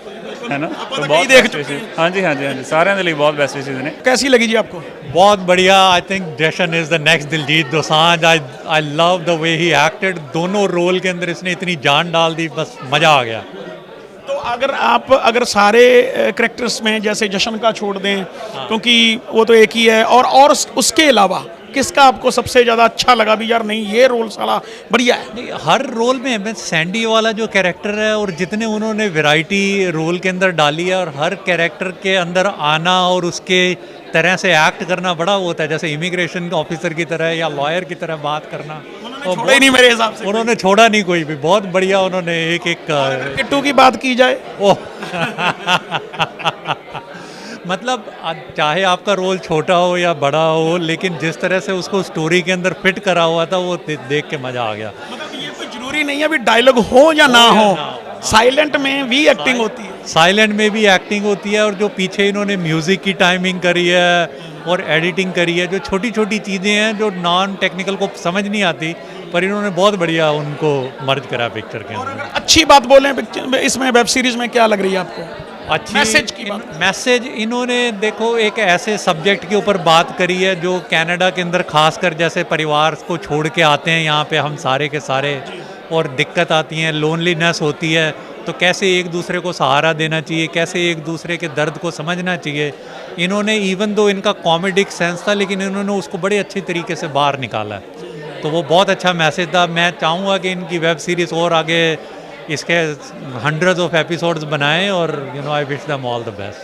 है ना? तो, तो बहुत देख चुके हाँ। जी हाँ जी हाँ जी। सारे के लिए बहुत बेस्ट विशेज ने कैसी लगी जी आपको? बहुत बढ़िया। I think डेशन is the next Diljit Dosanjh I I love the way he acted दोनों रोल के अंदर इसने इतनी जान डाल दी बस मज़ा आ गया। तो अगर आप अगर सारे करेक्टर्स में जैसे जशन का छोड़ दें हाँ। क्योंकि वो तो एक ही है और और उसके अलावा किसका आपको सबसे ज़्यादा अच्छा लगा भी यार? नहीं ये रोल साला बढ़िया है। हर रोल में मैं सैंडी वाला जो कैरेक्टर है और जितने उन्होंने वैरायटी रोल के अंदर डाली है और हर कैरेक्टर के अंदर आना और उसके तरह से एक्ट करना बड़ा होता है। जैसे इमिग्रेशन ऑफिसर की तरह या लॉयर की तरह बात करना। छोड़ा ही नहीं मेरे हिसाब से। उन्होंने छोड़ा नहीं कोई भी। बहुत बढ़िया उन्होंने एक एक किट्टू की बात की जाए। ओह। मतलब चाहे आपका रोल छोटा हो या बड़ा हो लेकिन जिस तरह से उसको स्टोरी के अंदर फिट करा हुआ था वो देख के मज़ा आ गया। मतलब ये कोई ज़रूरी नहीं है भी डायलॉग हो या ना हो साइलेंट में भी एक्टिंग होती है। साइलेंट में भी एक्टिंग होती है और जो पीछे इन्होंने म्यूज़िक की टाइमिंग करी है और एडिटिंग करी है जो छोटी छोटी चीज़ें हैं जो नॉन टेक्निकल को समझ नहीं आती पर इन्होंने बहुत बढ़िया उनको मर्ज करा पिक्चर के अंदर। अच्छी बात बोलें पिक्चर इसमें वेब सीरीज़ में क्या लग रही है आपको? अच्छी मैसेज की बात मैसेज इन्होंने देखो एक ऐसे सब्जेक्ट के ऊपर बात करी है जो कनाडा के अंदर खासकर जैसे परिवार को छोड़ के आते हैं यहाँ पे हम सारे के सारे और दिक्कत आती है लोनलीनेस होती है तो कैसे एक दूसरे को सहारा देना चाहिए कैसे एक दूसरे के दर्द को समझना चाहिए? इन्होंने इवन दो इनका कॉमेडिक सेंस था लेकिन इन्होंने उसको बड़े अच्छे तरीके से बाहर निकाला। तो वो बहुत अच्छा मैसेज था। मैं चाहूँगा कि इनकी वेब सीरीज़ और आगे इसके हंड्रेड्स ऑफ एपिसोड्स बनाएं और you know I wish them all the best